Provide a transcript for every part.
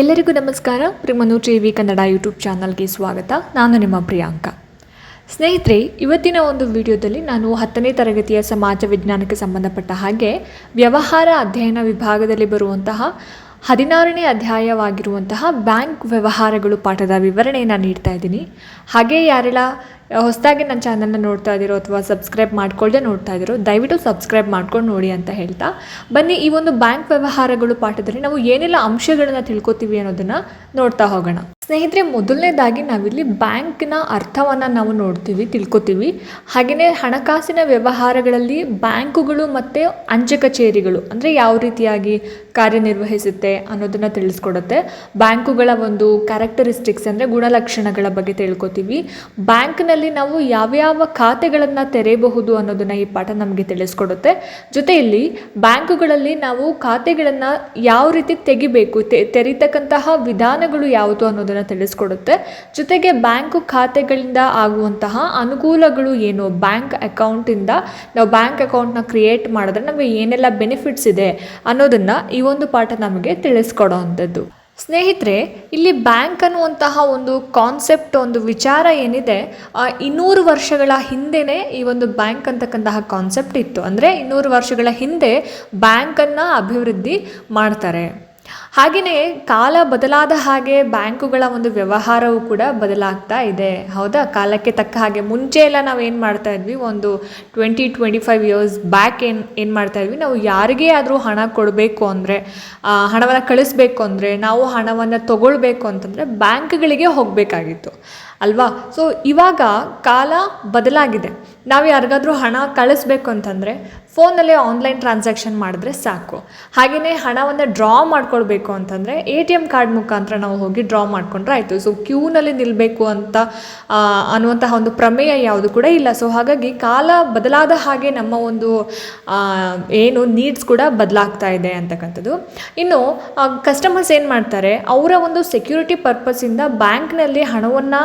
ಎಲ್ಲರಿಗೂ ನಮಸ್ಕಾರ. ಪ್ರಿಮನು V Kannada YouTube ಚಾನಲ್ಗೆ ಸ್ವಾಗತ. ನಾನು ನಿಮ್ಮ ಪ್ರಿಯಾಂಕ. ಸ್ನೇಹಿತರೆ, ಇವತ್ತಿನ ಒಂದು ವಿಡಿಯೋದಲ್ಲಿ ನಾನು ಹತ್ತನೇ ತರಗತಿಯ ಸಮಾಜ ವಿಜ್ಞಾನಕ್ಕೆ ಸಂಬಂಧಪಟ್ಟ ಹಾಗೆ ವ್ಯವಹಾರ ಅಧ್ಯಯನ ವಿಭಾಗದಲ್ಲಿ ಬರುವಂತಹ ಹದಿನಾರನೇ ಅಧ್ಯಾಯವಾಗಿರುವಂತಹ ಬ್ಯಾಂಕ್ ವ್ಯವಹಾರಗಳು ಪಾಠದ ವಿವರಣೆಯನ್ನು ನೀಡ್ತಾ ಇದ್ದೀನಿ. ಹಾಗೆ ಯಾರೆಲ್ಲ ಹೊಸದಾಗಿ ನನ್ನ ಚಾನಲ್ನ ನೋಡ್ತಾ ಇದ್ದೀರೋ ಅಥವಾ ಸಬ್ಸ್ಕ್ರೈಬ್ ಮಾಡ್ಕೊಳ್ಳದೆ ನೋಡ್ತಾ ಇದ್ದೀರೋ, ದಯವಿಟ್ಟು ಸಬ್ಸ್ಕ್ರೈಬ್ ಮಾಡ್ಕೊಂಡು ನೋಡಿ ಅಂತ ಹೇಳ್ತಾ. ಬನ್ನಿ, ಈ ಒಂದು ಬ್ಯಾಂಕ್ ವ್ಯವಹಾರಗಳು ಪಾಠದಲ್ಲಿ ನಾವು ಏನೆಲ್ಲ ಅಂಶಗಳನ್ನು ತಿಳ್ಕೊತೀವಿ ಅನ್ನೋದನ್ನು ನೋಡ್ತಾ ಹೋಗೋಣ. ಸ್ನೇಹಿತರೆ, ಮೊದಲನೇದಾಗಿ ನಾವಿಲ್ಲಿ ಬ್ಯಾಂಕ್ನ ಅರ್ಥವನ್ನು ನಾವು ನೋಡ್ತೀವಿ, ತಿಳ್ಕೊತೀವಿ. ಹಾಗೆಯೇ ಹಣಕಾಸಿನ ವ್ಯವಹಾರಗಳಲ್ಲಿ ಬ್ಯಾಂಕುಗಳು ಮತ್ತು ಅಂಚೆ ಕಚೇರಿಗಳು ಅಂದರೆ ಯಾವ ರೀತಿಯಾಗಿ ಕಾರ್ಯನಿರ್ವಹಿಸುತ್ತೆ ಅನ್ನೋದನ್ನು ತಿಳಿಸ್ಕೊಡುತ್ತೆ. ಬ್ಯಾಂಕುಗಳ ಒಂದು ಕ್ಯಾರೆಕ್ಟರಿಸ್ಟಿಕ್ಸ್ ಅಂದರೆ ಗುಣಲಕ್ಷಣಗಳ ಬಗ್ಗೆ ತಿಳ್ಕೊತೀವಿ. ಬ್ಯಾಂಕ್ನಲ್ಲಿ ನಾವು ಯಾವ್ಯಾವ ಖಾತೆಗಳನ್ನು ತೆರೆಯಬಹುದು ಅನ್ನೋದನ್ನು ಈ ಪಾಠ ನಮಗೆ ತಿಳಿಸ್ಕೊಡುತ್ತೆ. ಜೊತೆಯಲ್ಲಿ ಬ್ಯಾಂಕುಗಳಲ್ಲಿ ನಾವು ಖಾತೆಗಳನ್ನು ಯಾವ ರೀತಿ ತೆಗಿಬೇಕು ತೆರೀತಕ್ಕಂತಹ ವಿಧಾನಗಳು ಯಾವುದು ಅನ್ನೋದನ್ನು ತಿಳಿಸ್ಕೊಡುತ್ತೆ. ಜೊತೆಗೆ ಬ್ಯಾಂಕು ಖಾತೆಗಳಿಂದ ಆಗುವಂತಹ ಅನುಕೂಲಗಳು ಏನು? ಬ್ಯಾಂಕ್ ಅಕೌಂಟಿಂದ ನಾವು ಬ್ಯಾಂಕ್ ಅಕೌಂಟ್ನ ಕ್ರಿಯೇಟ್ ಮಾಡಿದ್ರೆ ನಮಗೆ ಏನೆಲ್ಲ ಬೆನಿಫಿಟ್ಸ್ ಇದೆ ಅನ್ನೋದನ್ನು ಈ ಒಂದು ಪಾಠ ನಮಗೆ ತಿಳಿಸ್ಕೊಡೋ ಅಂಥದ್ದು. ಸ್ನೇಹಿತರೆ, ಇಲ್ಲಿ ಬ್ಯಾಂಕ್ ಅನ್ನುವಂತಹ ಒಂದು ಕಾನ್ಸೆಪ್ಟ್, ಒಂದು ವಿಚಾರ ಏನಿದೆ ಇನ್ನೂರು ವರ್ಷಗಳ ಹಿಂದೆಯೇ ಈ ಒಂದು ಬ್ಯಾಂಕ್ ಅಂತಕ್ಕಂತಹ ಕಾನ್ಸೆಪ್ಟ್ ಇತ್ತು. ಅಂದರೆ ಇನ್ನೂರು ವರ್ಷಗಳ ಹಿಂದೆ ಬ್ಯಾಂಕನ್ನು ಅಭಿವೃದ್ಧಿ ಮಾಡ್ತಾರೆ. ಹಾಗೆಯೇ ಕಾಲ ಬದಲಾದ ಹಾಗೆ ಬ್ಯಾಂಕುಗಳ ಒಂದು ವ್ಯವಹಾರವು ಕೂಡ ಬದಲಾಗ್ತಾ ಇದೆ. ಹೌದಾ? ಕಾಲಕ್ಕೆ ತಕ್ಕ ಹಾಗೆ ಮುಂಚೆ ಎಲ್ಲ ನಾವು ಏನು ಮಾಡ್ತಾ ಇದ್ವಿ? ಒಂದು twenty twenty five years back ಏನು ಏನು ಮಾಡ್ತಾ ಇದ್ವಿ? ನಾವು ಯಾರಿಗೇ ಆದರೂ ಹಣ ಕೊಡಬೇಕು ಅಂದರೆ ಹಣವನ್ನು ಕಳಿಸ್ಬೇಕು ಅಂದರೆ, ನಾವು ಹಣವನ್ನು ತಗೊಳ್ಬೇಕು ಅಂತಂದರೆ ಬ್ಯಾಂಕ್ಗಳಿಗೆ ಹೋಗಬೇಕಾಗಿತ್ತು. ಅಲ್ವಾ? ಸೊ ಇವಾಗ ಕಾಲ ಬದಲಾಗಿದೆ. ನಾವು ಯಾರಿಗಾದರೂ ಹಣ ಕಳಿಸ್ಬೇಕು ಅಂತಂದರೆ ಫೋನಲ್ಲೇ ಆನ್ಲೈನ್ ಟ್ರಾನ್ಸಾಕ್ಷನ್ ಮಾಡಿದ್ರೆ ಸಾಕು. ಹಾಗೆಯೇ ಹಣವನ್ನು ಡ್ರಾ ಮಾಡ್ಕೊಳ್ಬೇಕು ಅಂತಂದರೆ ಎ ಟಿ ಎಂ ಕಾರ್ಡ್ ಮುಖಾಂತರ ನಾವು ಹೋಗಿ ಡ್ರಾ ಮಾಡ್ಕೊಂಡ್ರೆ ಆಯಿತು. ಸೊ ಕ್ಯೂನಲ್ಲಿ ನಿಲ್ಲಬೇಕು ಅಂತ ಅನ್ನುವಂತಹ ಒಂದು ಪ್ರಮೇಯ ಯಾವುದು ಕೂಡ ಇಲ್ಲ. ಸೊ ಹಾಗಾಗಿ ಕಾಲ ಬದಲಾದ ಹಾಗೆ ನಮ್ಮ ಒಂದು ಏನು ನೀಡ್ಸ್ ಕೂಡ ಬದಲಾಗ್ತಾ ಇದೆ ಅಂತಕ್ಕಂಥದ್ದು. ಇನ್ನು ಕಸ್ಟಮರ್ಸ್ ಏನು ಮಾಡ್ತಾರೆ? ಅವರ ಒಂದು ಸೆಕ್ಯೂರಿಟಿ ಪರ್ಪಸಿಂದ ಬ್ಯಾಂಕ್ನಲ್ಲಿ ಹಣವನ್ನು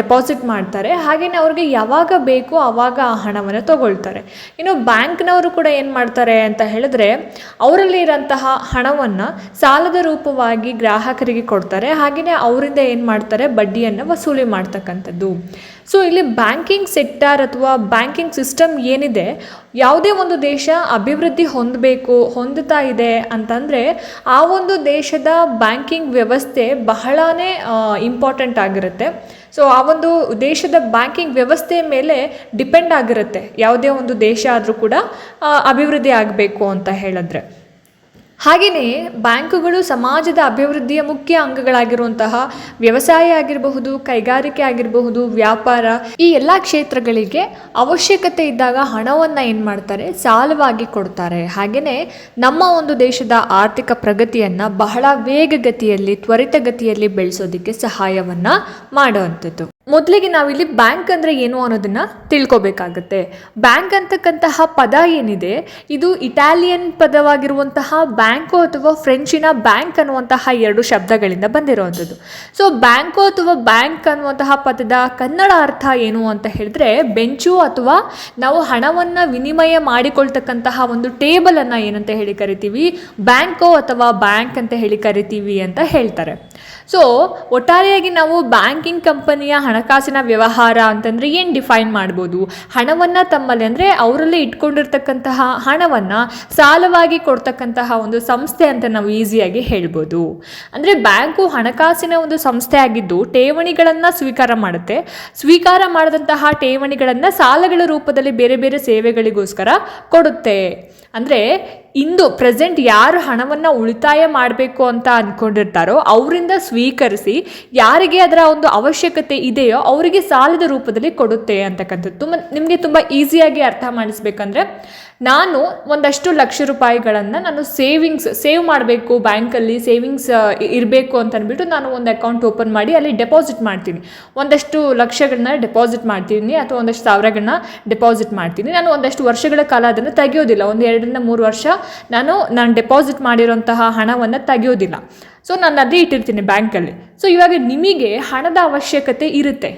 ಡೆಪಾಸಿಟ್ ಮಾಡ್ತಾರೆ. ಹಾಗೆಯೇ ಅವ್ರಿಗೆ ಯಾವಾಗ ಬೇಕೋ ಆವಾಗ ಆ ಹಣವನ್ನು ತಗೊಳ್ತಾರೆ. ಇನ್ನು ಬ್ಯಾಂಕ್ನವರು ಕೂಡ ಏನು ಮಾಡ್ತಾರೆ ಅಂತ ಹೇಳಿದ್ರೆ, ಅವರಲ್ಲಿ ಇರೋಂತಹ ಹಣವನ್ನು ಸಾಲದ ರೂಪವಾಗಿ ಗ್ರಾಹಕರಿಗೆ ಕೊಡ್ತಾರೆ. ಹಾಗೆಯೇ ಅವರಿಂದ ಏನು ಮಾಡ್ತಾರೆ? ಬಡ್ಡಿಯನ್ನು ವಸೂಲಿ ಮಾಡ್ತಕ್ಕಂಥದ್ದು. ಸೊ ಇಲ್ಲಿ ಬ್ಯಾಂಕಿಂಗ್ ಸೆಕ್ಟರ್ ಅಥವಾ ಬ್ಯಾಂಕಿಂಗ್ ಸಿಸ್ಟಮ್ ಏನಿದೆ, ಯಾವುದೇ ಒಂದು ದೇಶ ಅಭಿವೃದ್ಧಿ ಹೊಂದಬೇಕು ಹೊಂದುತ್ತಾ ಇದೆ ಅಂತಂದರೆ, ಆ ಒಂದು ದೇಶದ ಬ್ಯಾಂಕಿಂಗ್ ವ್ಯವಸ್ಥೆ ಬಹಳನೇ ಇಂಪಾರ್ಟೆಂಟ್ ಆಗಿರುತ್ತೆ. ಸೊ ಆ ಒಂದು ದೇಶದ ಬ್ಯಾಂಕಿಂಗ್ ವ್ಯವಸ್ಥೆಯ ಮೇಲೆ ಡಿಪೆಂಡ್ ಆಗಿರುತ್ತೆ. ಯಾವುದೇ ಒಂದು ದೇಶ ಆದರೂ ಕೂಡ ಅಭಿವೃದ್ಧಿ ಆಗಬೇಕು ಅಂತ ಹೇಳಿದ್ರೆ. ಹಾಗೆಯೇ ಬ್ಯಾಂಕುಗಳು ಸಮಾಜದ ಅಭಿವೃದ್ಧಿಯ ಮುಖ್ಯ ಅಂಗಗಳಾಗಿರುವಂತಹ ವ್ಯವಸಾಯ ಆಗಿರಬಹುದು, ಕೈಗಾರಿಕೆ ಆಗಿರಬಹುದು, ವ್ಯಾಪಾರ, ಈ ಎಲ್ಲ ಕ್ಷೇತ್ರಗಳಿಗೆ ಅವಶ್ಯಕತೆ ಇದ್ದಾಗ ಹಣವನ್ನು ಏನು ಮಾಡ್ತಾರೆ? ಸಾಲವಾಗಿ ಕೊಡ್ತಾರೆ. ಹಾಗೆಯೇ ನಮ್ಮ ಒಂದು ದೇಶದ ಆರ್ಥಿಕ ಪ್ರಗತಿಯನ್ನು ಬಹಳ ವೇಗಗತಿಯಲ್ಲಿ, ತ್ವರಿತಗತಿಯಲ್ಲಿ ಬೆಳೆಸೋದಕ್ಕೆ ಸಹಾಯವನ್ನು ಮಾಡುವಂಥದ್ದು ಮೊದಲಿಗೆ ನಾವಿಲ್ಲಿ ಬ್ಯಾಂಕ್ ಅಂದರೆ ಏನು ಅನ್ನೋದನ್ನು ತಿಳ್ಕೊಬೇಕಾಗತ್ತೆ. ಬ್ಯಾಂಕ್ ಅಂತಕ್ಕಂತಹ ಪದ ಏನಿದೆ, ಇದು ಇಟಾಲಿಯನ್ ಪದವಾಗಿರುವಂತಹ ಬ್ಯಾಂಕು ಅಥವಾ ಫ್ರೆಂಚಿನ ಬ್ಯಾಂಕ್ ಅನ್ನುವಂತಹ ಎರಡು ಶಬ್ದಗಳಿಂದ ಬಂದಿರುವಂಥದ್ದು. ಸೊ, ಬ್ಯಾಂಕು ಅಥವಾ ಬ್ಯಾಂಕ್ ಅನ್ನುವಂತಹ ಪದದ ಕನ್ನಡ ಅರ್ಥ ಏನು ಅಂತ ಹೇಳಿದ್ರೆ, ಬೆಂಚು ಅಥವಾ ನಾವು ಹಣವನ್ನು ವಿನಿಮಯ ಮಾಡಿಕೊಳ್ತಕ್ಕಂತಹ ಒಂದು ಟೇಬಲನ್ನು ಏನಂತ ಹೇಳಿ ಕರಿತೀವಿ? ಬ್ಯಾಂಕೋ ಅಥವಾ ಬ್ಯಾಂಕ್ ಅಂತ ಹೇಳಿ ಕರಿತೀವಿ ಅಂತ ಹೇಳ್ತಾರೆ. ಸೊ ಒಟ್ಟಾರೆಯಾಗಿ ನಾವು ಬ್ಯಾಂಕಿಂಗ್ ಕಂಪನಿಯ ಹಣಕಾಸಿನ ವ್ಯವಹಾರ ಅಂತಂದರೆ ಏನು ಡಿಫೈನ್ ಮಾಡ್ಬೋದು? ಹಣವನ್ನು ತಮ್ಮಲ್ಲಿ ಅಂದರೆ ಅವರಲ್ಲಿ ಇಟ್ಕೊಂಡಿರ್ತಕ್ಕಂತಹ ಹಣವನ್ನು ಸಾಲವಾಗಿ ಕೊಡ್ತಕ್ಕಂತಹ ಒಂದು ಸಂಸ್ಥೆ ಅಂತ ನಾವು ಈಸಿಯಾಗಿ ಹೇಳ್ಬೋದು. ಅಂದರೆ ಬ್ಯಾಂಕು ಹಣಕಾಸಿನ ಒಂದು ಸಂಸ್ಥೆ ಆಗಿದ್ದು ಠೇವಣಿಗಳನ್ನು ಸ್ವೀಕಾರ ಮಾಡುತ್ತೆ. ಸ್ವೀಕಾರ ಮಾಡಿದಂತಹ ಠೇವಣಿಗಳನ್ನು ಸಾಲಗಳ ರೂಪದಲ್ಲಿ ಬೇರೆ ಬೇರೆ ಸೇವೆಗಳಿಗೋಸ್ಕರ ಕೊಡುತ್ತೆ. ಅಂದರೆ ಇಂದು ಪ್ರೆಸೆಂಟ್ ಯಾರು ಹಣವನ್ನು ಉಳಿತಾಯ ಮಾಡಬೇಕು ಅಂತ ಅಂದ್ಕೊಂಡಿರ್ತಾರೋ ಅವರಿಂದ ಸ್ವೀಕರಿಸಿ ಯಾರಿಗೆ ಅದರ ಒಂದು ಅವಶ್ಯಕತೆ ಇದೆಯೋ ಅವರಿಗೆ ಸಾಲದ ರೂಪದಲ್ಲಿ ಕೊಡುತ್ತೆ ಅಂತಕ್ಕಂಥದ್ದು. ತುಂಬ ನಿಮಗೆ ತುಂಬ ಈಸಿಯಾಗಿ ಅರ್ಥ ಮಾಡಿಸ್ಬೇಕಂದ್ರೆ ನಾನು ಒಂದಷ್ಟು ಲಕ್ಷ ರೂಪಾಯಿಗಳನ್ನು ನಾನು ಸೇವಿಂಗ್ಸ್, ಸೇವ್ ಮಾಡಬೇಕು ಬ್ಯಾಂಕಲ್ಲಿ, ಸೇವಿಂಗ್ಸ್ ಇರಬೇಕು ಅಂತ ಅಂದ್ಬಿಟ್ಟು ನಾನು ಒಂದು ಅಕೌಂಟ್ ಓಪನ್ ಮಾಡಿ ಅಲ್ಲಿ ಡೆಪಾಸಿಟ್ ಮಾಡ್ತೀನಿ. ಒಂದಷ್ಟು ಲಕ್ಷಗಳನ್ನ ಡೆಪಾಸಿಟ್ ಮಾಡ್ತೀನಿ ಅಥವಾ ಒಂದಷ್ಟು ಸಾವಿರಗಳನ್ನ ಡೆಪಾಸಿಟ್ ಮಾಡ್ತೀನಿ. ನಾನು ಒಂದಷ್ಟು ವರ್ಷಗಳ ಕಾಲ ಅದನ್ನು ತೆಗೆಯೋದಿಲ್ಲ. ಒಂದು ಎರಡರಿಂದ ಮೂರು ವರ್ಷ ನಾನು ನಾನು ಡೆಪಾಸಿಟ್ ಮಾಡಿರೋಂತಹ ಹಣವನ್ನು ತೆಗೆಯೋದಿಲ್ಲ. ಸೊ ನಾನು ಅದೇ ಇಟ್ಟಿರ್ತೀನಿ ಬ್ಯಾಂಕಲ್ಲಿ. ಸೊ ಇವಾಗ ನಿಮಗೆ ಹಣದ ಅವಶ್ಯಕತೆ ಇರುತ್ತೆ.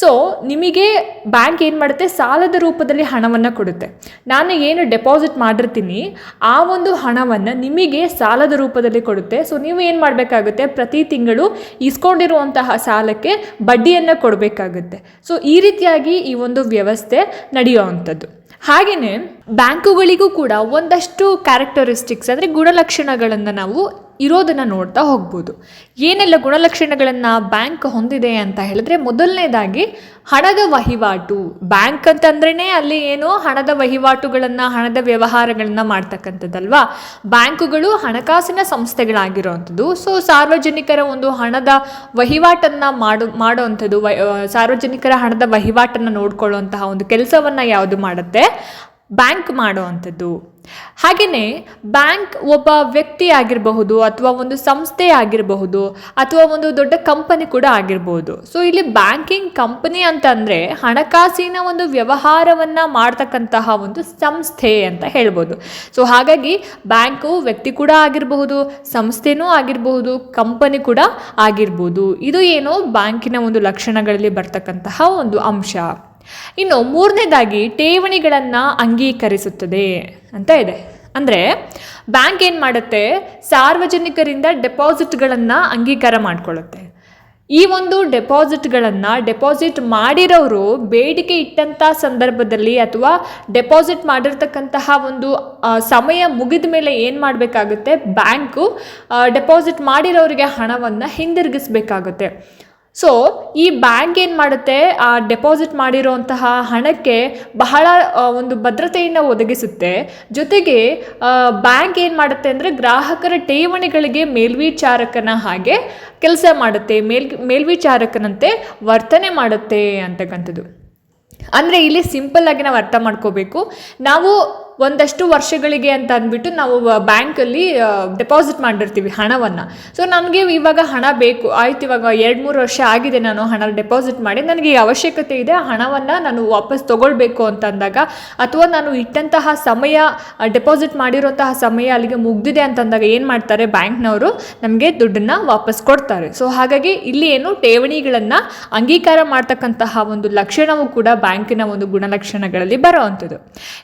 ಸೊ ನಿಮಗೆ ಬ್ಯಾಂಕ್ ಏನು ಮಾಡುತ್ತೆ? ಸಾಲದ ರೂಪದಲ್ಲಿ ಹಣವನ್ನು ಕೊಡುತ್ತೆ. ನಾನು ಏನು ಡೆಪಾಸಿಟ್ ಮಾಡಿರ್ತೀನಿ, ಆ ಒಂದು ಹಣವನ್ನು ನಿಮಗೆ ಸಾಲದ ರೂಪದಲ್ಲಿ ಕೊಡುತ್ತೆ. ಸೊ ನೀವು ಏನು ಮಾಡಬೇಕಾಗುತ್ತೆ? ಪ್ರತಿ ತಿಂಗಳು ಇಸ್ಕೊಂಡಿರುವಂತಹ ಸಾಲಕ್ಕೆ ಬಡ್ಡಿಯನ್ನು ಕೊಡಬೇಕಾಗುತ್ತೆ. ಸೊ ಈ ರೀತಿಯಾಗಿ ಈ ಒಂದು ವ್ಯವಸ್ಥೆ ನಡೆಯುವಂಥದ್ದು. ಹಾಗೆಯೇ ಬ್ಯಾಂಕುಗಳಿಗೂ ಕೂಡ ಒಂದಷ್ಟು ಕ್ಯಾರೆಕ್ಟರಿಸ್ಟಿಕ್ಸ್ ಅಂದರೆ ಗುಣಲಕ್ಷಣಗಳನ್ನು ನಾವು ಇರೋದನ್ನು ನೋಡ್ತಾ ಹೋಗ್ಬೋದು. ಏನೆಲ್ಲ ಗುಣಲಕ್ಷಣಗಳನ್ನು ಬ್ಯಾಂಕ್ ಹೊಂದಿದೆ ಅಂತ ಹೇಳಿದ್ರೆ ಮೊದಲನೇದಾಗಿ ಹಣದ ವಹಿವಾಟು. ಬ್ಯಾಂಕ್ ಅಂತಂದ್ರೇ ಅಲ್ಲಿ ಏನು ಹಣದ ವಹಿವಾಟುಗಳನ್ನು, ಹಣದ ವ್ಯವಹಾರಗಳನ್ನು ಮಾಡ್ತಕ್ಕಂಥದ್ದಲ್ವಾ? ಬ್ಯಾಂಕುಗಳು ಹಣಕಾಸಿನ ಸಂಸ್ಥೆಗಳಾಗಿರುವಂಥದ್ದು ಸೊ ಸಾರ್ವಜನಿಕರ ಒಂದು ಹಣದ ವಹಿವಾಟನ್ನು ಮಾಡು ಮಾಡೋವಂಥದ್ದು ಸಾರ್ವಜನಿಕರ ಹಣದ ವಹಿವಾಟನ್ನು ನೋಡ್ಕೊಳ್ಳುವಂತಹ ಒಂದು ಕೆಲಸವನ್ನು ಯಾವುದು ಮಾಡುತ್ತೆ? ಬ್ಯಾಂಕ್ ಮಾಡುವಂಥದ್ದು ಹಾಗೆಯೇ ಬ್ಯಾಂಕ್ ಒಬ್ಬ ವ್ಯಕ್ತಿ ಆಗಿರಬಹುದು ಅಥವಾ ಒಂದು ಸಂಸ್ಥೆ ಆಗಿರಬಹುದು ಅಥವಾ ಒಂದು ದೊಡ್ಡ ಕಂಪನಿ ಕೂಡ ಆಗಿರಬಹುದು. ಸೊ ಇಲ್ಲಿ ಬ್ಯಾಂಕಿಂಗ್ ಕಂಪನಿ ಅಂತಂದರೆ ಹಣಕಾಸಿನ ಒಂದು ವ್ಯವಹಾರವನ್ನು ಮಾಡ್ತಕ್ಕಂತಹ ಒಂದು ಸಂಸ್ಥೆ ಅಂತ ಹೇಳ್ಬೋದು. ಸೊ ಹಾಗಾಗಿ ಬ್ಯಾಂಕು ವ್ಯಕ್ತಿ ಕೂಡ ಆಗಿರಬಹುದು, ಸಂಸ್ಥೆನೂ ಆಗಿರಬಹುದು, ಕಂಪನಿ ಕೂಡ ಆಗಿರ್ಬೋದು. ಇದು ಏನೋ ಬ್ಯಾಂಕಿನ ಒಂದು ಲಕ್ಷಣಗಳಲ್ಲಿ ಬರ್ತಕ್ಕಂತಹ ಒಂದು ಅಂಶ. ಇನ್ನು ಮೂರನೇದಾಗಿ ಠೇವಣಿಗಳನ್ನು ಅಂಗೀಕರಿಸುತ್ತದೆ ಅಂತ ಇದೆ. ಅಂದರೆ ಬ್ಯಾಂಕ್ ಏನು ಮಾಡುತ್ತೆ? ಸಾರ್ವಜನಿಕರಿಂದ ಡೆಪಾಸಿಟ್ಗಳನ್ನು ಅಂಗೀಕಾರ ಮಾಡಿಕೊಳ್ಳುತ್ತೆ. ಈ ಒಂದು ಡೆಪಾಸಿಟ್ಗಳನ್ನು ಡೆಪಾಸಿಟ್ ಮಾಡಿರೋರು ಬೇಡಿಕೆ ಇಟ್ಟಂಥ ಸಂದರ್ಭದಲ್ಲಿ ಅಥವಾ ಡೆಪಾಸಿಟ್ ಮಾಡಿರ್ತಕ್ಕಂತಹ ಒಂದು ಸಮಯ ಮುಗಿದ ಮೇಲೆ ಏನು ಮಾಡಬೇಕಾಗುತ್ತೆ? ಬ್ಯಾಂಕು ಡೆಪಾಸಿಟ್ ಮಾಡಿರೋರಿಗೆ ಹಣವನ್ನು ಹಿಂದಿರುಗಿಸ್ಬೇಕಾಗುತ್ತೆ. ಸೊ ಈ ಬ್ಯಾಂಕ್ ಏನು ಮಾಡುತ್ತೆ? ಆ ಡೆಪಾಸಿಟ್ ಮಾಡಿರೋಂತಹ ಹಣಕ್ಕೆ ಬಹಳ ಒಂದು ಭದ್ರತೆಯನ್ನು ಒದಗಿಸುತ್ತೆ. ಜೊತೆಗೆ ಬ್ಯಾಂಕ್ ಏನು ಮಾಡುತ್ತೆ ಅಂದರೆ ಗ್ರಾಹಕರ ಠೇವಣಿಗಳಿಗೆ ಮೇಲ್ವಿಚಾರಕನ ಹಾಗೆ ಕೆಲಸ ಮಾಡುತ್ತೆ. ಮೇಲ್, ಮೇಲ್ವಿಚಾರಕನಂತೆ ವರ್ತನೆ ಮಾಡುತ್ತೆ ಅಂತಕ್ಕಂಥದ್ದು. ಅಂದರೆ ಇಲ್ಲಿ ಸಿಂಪಲ್ ಆಗಿ ನಾವು ಅರ್ಥ ಮಾಡ್ಕೋಬೇಕು. ನಾವು ಒಂದಷ್ಟು ವರ್ಷಗಳಿಗೆ ಅಂತ ಅಂದ್ಬಿಟ್ಟು ನಾವು ಬ್ಯಾಂಕಲ್ಲಿ ಡೆಪಾಸಿಟ್ ಮಾಡಿರ್ತೀವಿ ಹಣವನ್ನು. ಸೊ ನನಗೆ ಇವಾಗ ಹಣ ಬೇಕು, ಆಯ್ತು ಇವಾಗ ಎರಡು ಮೂರು ವರ್ಷ ಆಗಿದೆ ನಾನು ಹಣ ಡೆಪಾಸಿಟ್ ಮಾಡಿ, ನನಗೆ ಅವಶ್ಯಕತೆ ಇದೆ ಹಣವನ್ನು ನಾನು ವಾಪಸ್ ತೊಗೊಳ್ಬೇಕು ಅಂತ ಅಂದಾಗ, ಅಥವಾ ನಾನು ಇಟ್ಟಂತಹ ಸಮಯ ಡೆಪಾಸಿಟ್ ಮಾಡಿರೋಂತಹ ಸಮಯ ಅಲ್ಲಿಗೆ ಮುಗ್ದಿದೆ ಅಂತಂದಾಗ ಏನು ಮಾಡ್ತಾರೆ ಬ್ಯಾಂಕ್ನವರು, ನಮಗೆ ದುಡ್ಡನ್ನು ವಾಪಸ್ ಕೊಡ್ತಾರೆ. ಸೊ ಹಾಗಾಗಿ ಇಲ್ಲಿ ಏನು ಠೇವಣಿಗಳನ್ನು ಅಂಗೀಕಾರ ಮಾಡ್ತಕ್ಕಂತಹ ಒಂದು ಲಕ್ಷಣವೂ ಕೂಡ ಬ್ಯಾಂಕಿನ ಒಂದು ಗುಣಲಕ್ಷಣಗಳಲ್ಲಿ ಬರುವಂಥದ್ದು.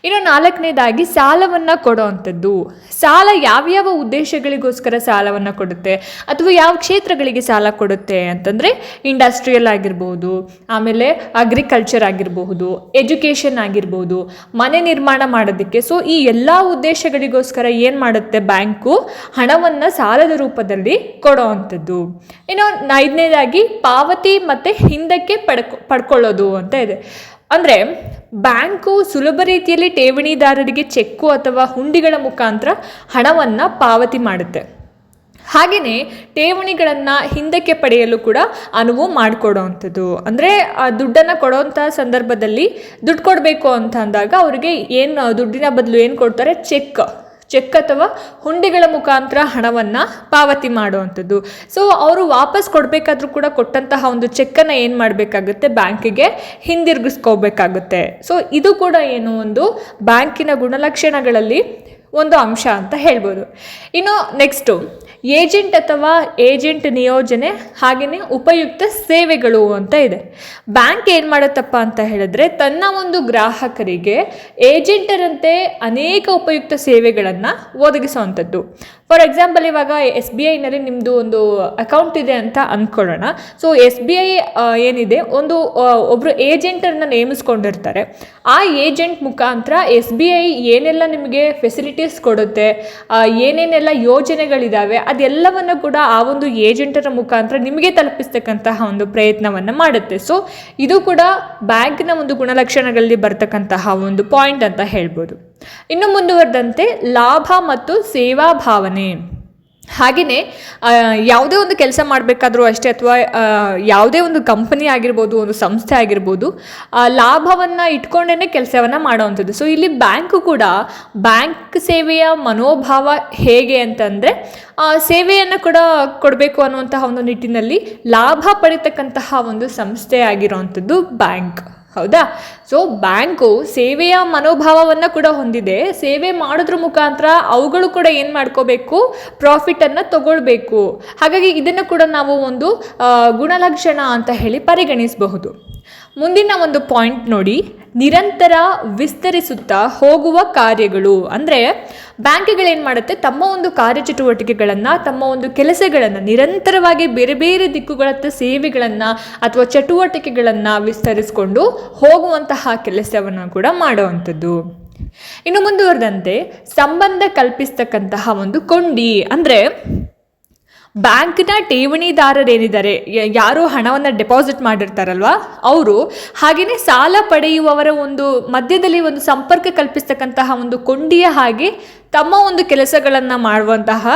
ಇನ್ನು ನಾಲ್ಕನೇದಾಗಿ ಸಾಲವನ್ನು ಕೊಡುವಂಥದ್ದು ಸಾಲ ಯಾವ್ಯಾವ ಉದ್ದೇಶಗಳಿಗೋಸ್ಕರ ಸಾಲವನ್ನು ಕೊಡುತ್ತೆ? ಅಥವಾ ಯಾವ ಕ್ಷೇತ್ರಗಳಿಗೆ ಸಾಲ ಕೊಡುತ್ತೆ ಅಂತಂದರೆ ಇಂಡಸ್ಟ್ರಿಯಲ್ ಆಗಿರ್ಬೋದು, ಆಮೇಲೆ ಅಗ್ರಿಕಲ್ಚರ್ ಆಗಿರಬಹುದು ಎಜುಕೇಷನ್ ಆಗಿರ್ಬೋದು, ಮನೆ ನಿರ್ಮಾಣ ಮಾಡೋದಕ್ಕೆ. ಸೊ ಈ ಎಲ್ಲ ಉದ್ದೇಶಗಳಿಗೋಸ್ಕರ ಏನು ಮಾಡುತ್ತೆ ಬ್ಯಾಂಕು? ಹಣವನ್ನು ಸಾಲದ ರೂಪದಲ್ಲಿ ಕೊಡೋವಂಥದ್ದು ಇನ್ನು ಐದನೇದಾಗಿ ಪಾವತಿ ಮತ್ತು ಹಿಂದಕ್ಕೆ ಪಡ್ಕೊ, ಪಡ್ಕೊಳ್ಳೋದು ಅಂತ ಇದೆ. ಅಂದರೆ ಬ್ಯಾಂಕು ಸುಲಭ ರೀತಿಯಲ್ಲಿ ಠೇವಣಿದಾರರಿಗೆ ಚೆಕ್ಕು ಅಥವಾ ಹುಂಡಿಗಳ ಮುಖಾಂತರ ಹಣವನ್ನು ಪಾವತಿ ಮಾಡುತ್ತೆ. ಹಾಗೆಯೇ ಠೇವಣಿಗಳನ್ನು ಹಿಂದಕ್ಕೆ ಪಡೆಯಲು ಕೂಡ ಅನುವು ಮಾಡಿಕೊಡೋವಂಥದ್ದು ಅಂದರೆ ಆ ದುಡ್ಡನ್ನು ಕೊಡೋವಂಥ ಸಂದರ್ಭದಲ್ಲಿ ದುಡ್ಡು ಕೊಡಬೇಕು ಅಂತ ಅಂದಾಗ ಅವರಿಗೆ ಏನು ದುಡ್ಡಿನ ಬದಲು ಏನು ಕೊಡ್ತಾರೆ? ಚೆಕ್. ಚೆಕ್ ಅಥವಾ ಹುಂಡಿಗಳ ಮುಖಾಂತರ ಹಣವನ್ನು ಪಾವತಿ ಮಾಡುವಂಥದ್ದು. ಸೊ ಅವರು ವಾಪಸ್ ಕೊಡಬೇಕಾದ್ರೂ ಕೂಡ ಕೊಟ್ಟಂತಹ ಒಂದು ಚೆಕ್ಕನ್ನು ಏನು ಮಾಡಬೇಕಾಗುತ್ತೆ? ಬ್ಯಾಂಕಿಗೆ ಹಿಂದಿರುಗಿಸ್ಕೋಬೇಕಾಗುತ್ತೆ. ಸೊ ಇದು ಕೂಡ ಏನು ಒಂದು ಬ್ಯಾಂಕಿನ ಗುಣಲಕ್ಷಣಗಳಲ್ಲಿ ಒಂದು ಅಂಶ ಅಂತ ಹೇಳ್ಬೋದು. ಇನ್ನು ನೆಕ್ಸ್ಟು ಏಜೆಂಟ್ ಅಥವಾ ಏಜೆಂಟ್ ನಿಯೋಜನೆ ಹಾಗೆಯೇ ಉಪಯುಕ್ತ ಸೇವೆಗಳು ಅಂತ ಇದೆ. ಬ್ಯಾಂಕ್ ಏನು ಮಾಡುತ್ತಪ್ಪ ಅಂತ ಹೇಳಿದ್ರೆ ತನ್ನ ಒಂದು ಗ್ರಾಹಕರಿಗೆ ಏಜೆಂಟರಂತೆ ಅನೇಕ ಉಪಯುಕ್ತ ಸೇವೆಗಳನ್ನು ಒದಗಿಸುವಂಥದ್ದು. ಫಾರ್ ಎಕ್ಸಾಂಪಲ್ ಇವಾಗ ಎಸ್ ಬಿ ಐನಲ್ಲಿ ನಿಮ್ಮದು ಒಂದು ಅಕೌಂಟ್ ಇದೆ ಅಂತ ಅಂದ್ಕೊಳ್ಳೋಣ ಸೊ ಎಸ್ ಬಿ ಐ ಏನಿದೆ? ಒಂದು ಒಬ್ಬರು ಏಜೆಂಟನ್ನು ನೇಮಿಸ್ಕೊಂಡಿರ್ತಾರೆ. ಆ ಏಜೆಂಟ್ ಮುಖಾಂತರ ಎಸ್ ಬಿ ಐ ಏನೆಲ್ಲ ನಿಮಗೆ ಫೆಸಿಲಿಟೀಸ್ ಕೊಡುತ್ತೆ ಏನೇನೆಲ್ಲ ಯೋಜನೆಗಳಿದ್ದಾವೆ ಅದೆಲ್ಲವನ್ನು ಕೂಡ ಆ ಒಂದು ಏಜೆಂಟರ ಮುಖಾಂತರ ನಿಮಗೆ ತಲುಪಿಸ್ತಕ್ಕಂತಹ ಒಂದು ಪ್ರಯತ್ನವನ್ನು ಮಾಡುತ್ತೆ. ಸೊ ಇದು ಕೂಡ ಬ್ಯಾಂಕ್ನ ಒಂದು ಗುಣಲಕ್ಷಣಗಳಲ್ಲಿ ಬರ್ತಕ್ಕಂತಹ ಒಂದು ಪಾಯಿಂಟ್ ಅಂತ ಹೇಳ್ಬೋದು. ಇನ್ನು ಮುಂದುವರೆದಂತೆ ಲಾಭ ಮತ್ತು ಸೇವಾ ಭಾವನೆ. ಹಾಗೆಯೇ ಯಾವುದೇ ಒಂದು ಕೆಲಸ ಮಾಡಬೇಕಾದ್ರೂ ಅಷ್ಟೇ ಅಥವಾ ಯಾವುದೇ ಒಂದು ಕಂಪನಿ ಆಗಿರ್ಬೋದು, ಒಂದು ಸಂಸ್ಥೆ ಆಗಿರ್ಬೋದು ಲಾಭವನ್ನು ಇಟ್ಕೊಂಡೇ ಕೆಲಸವನ್ನು ಮಾಡೋವಂಥದ್ದು. ಸೊ ಇಲ್ಲಿ ಬ್ಯಾಂಕು ಕೂಡ ಬ್ಯಾಂಕ್ ಸೇವೆಯ ಮನೋಭಾವ ಹೇಗೆ ಅಂತಂದರೆ ಸೇವೆಯನ್ನು ಕೂಡ ಕೊಡಬೇಕು ಅನ್ನುವಂತಹ ಒಂದು ನಿಟ್ಟಿನಲ್ಲಿ ಲಾಭ ಪಡಿತಕ್ಕಂತಹ ಒಂದು ಸಂಸ್ಥೆ ಆಗಿರೋವಂಥದ್ದು ಬ್ಯಾಂಕ್ ಹೌದಾ? ಸೊ ಬ್ಯಾಂಕು ಸೇವೆಯ ಮನೋಭಾವವನ್ನು ಕೂಡ ಹೊಂದಿದೆ. ಸೇವೆ ಮಾಡೋದ್ರ ಮುಖಾಂತರ ಅವುಗಳು ಕೂಡ ಏನು ಮಾಡ್ಕೋಬೇಕು? ಪ್ರಾಫಿಟನ್ನು ತಗೊಳ್ಬೇಕು. ಹಾಗಾಗಿ ಇದನ್ನು ಕೂಡ ನಾವು ಒಂದು ಗುಣಲಕ್ಷಣ ಅಂತ ಹೇಳಿ ಪರಿಗಣಿಸಬಹುದು. ಮುಂದಿನ ಒಂದು ಪಾಯಿಂಟ್ ನೋಡಿ, ನಿರಂತರ ವಿಸ್ತರಿಸುತ್ತಾ ಹೋಗುವ ಕಾರ್ಯಗಳು. ಅಂದರೆ, ಬ್ಯಾಂಕ್ಗಳೇನು ಮಾಡುತ್ತೆ? ತಮ್ಮ ಒಂದು ಕಾರ್ಯಚಟುವಟಿಕೆಗಳನ್ನು, ತಮ್ಮ ಒಂದು ಕೆಲಸಗಳನ್ನು ನಿರಂತರವಾಗಿ ಬೇರೆ ಬೇರೆ ದಿಕ್ಕುಗಳತ್ತ ಸೇವೆಗಳನ್ನು ಅಥವಾ ಚಟುವಟಿಕೆಗಳನ್ನು ವಿಸ್ತರಿಸಿಕೊಂಡು ಹೋಗುವಂತಹ ಕೆಲಸವನ್ನು ಕೂಡ ಮಾಡುವಂಥದ್ದು. ಇನ್ನು ಮುಂದುವರೆದಂತೆ, ಸಂಬಂಧ ಕಲ್ಪಿಸ್ತಕ್ಕಂತಹ ಒಂದು ಕೊಂಡಿ ಅಂದರೆ ಬ್ಯಾಂಕ್ನ ಠೇವಣಿದಾರರೇನಿದ್ದಾರೆ? ಯಾರು ಹಣವನ್ನು ಡೆಪಾಸಿಟ್ ಮಾಡಿರ್ತಾರಲ್ವಾ? ಅವರು ಹಾಗೆಯೇ ಸಾಲ ಪಡೆಯುವವರ ಒಂದು ಮಧ್ಯದಲ್ಲಿ ಒಂದು ಸಂಪರ್ಕ ಕಲ್ಪಿಸ್ತಕ್ಕಂತಹ ಒಂದು ಕೊಂಡಿಯ ಹಾಗೆ ತಮ್ಮ ಒಂದು ಕೆಲಸಗಳನ್ನು ಮಾಡುವಂತಹ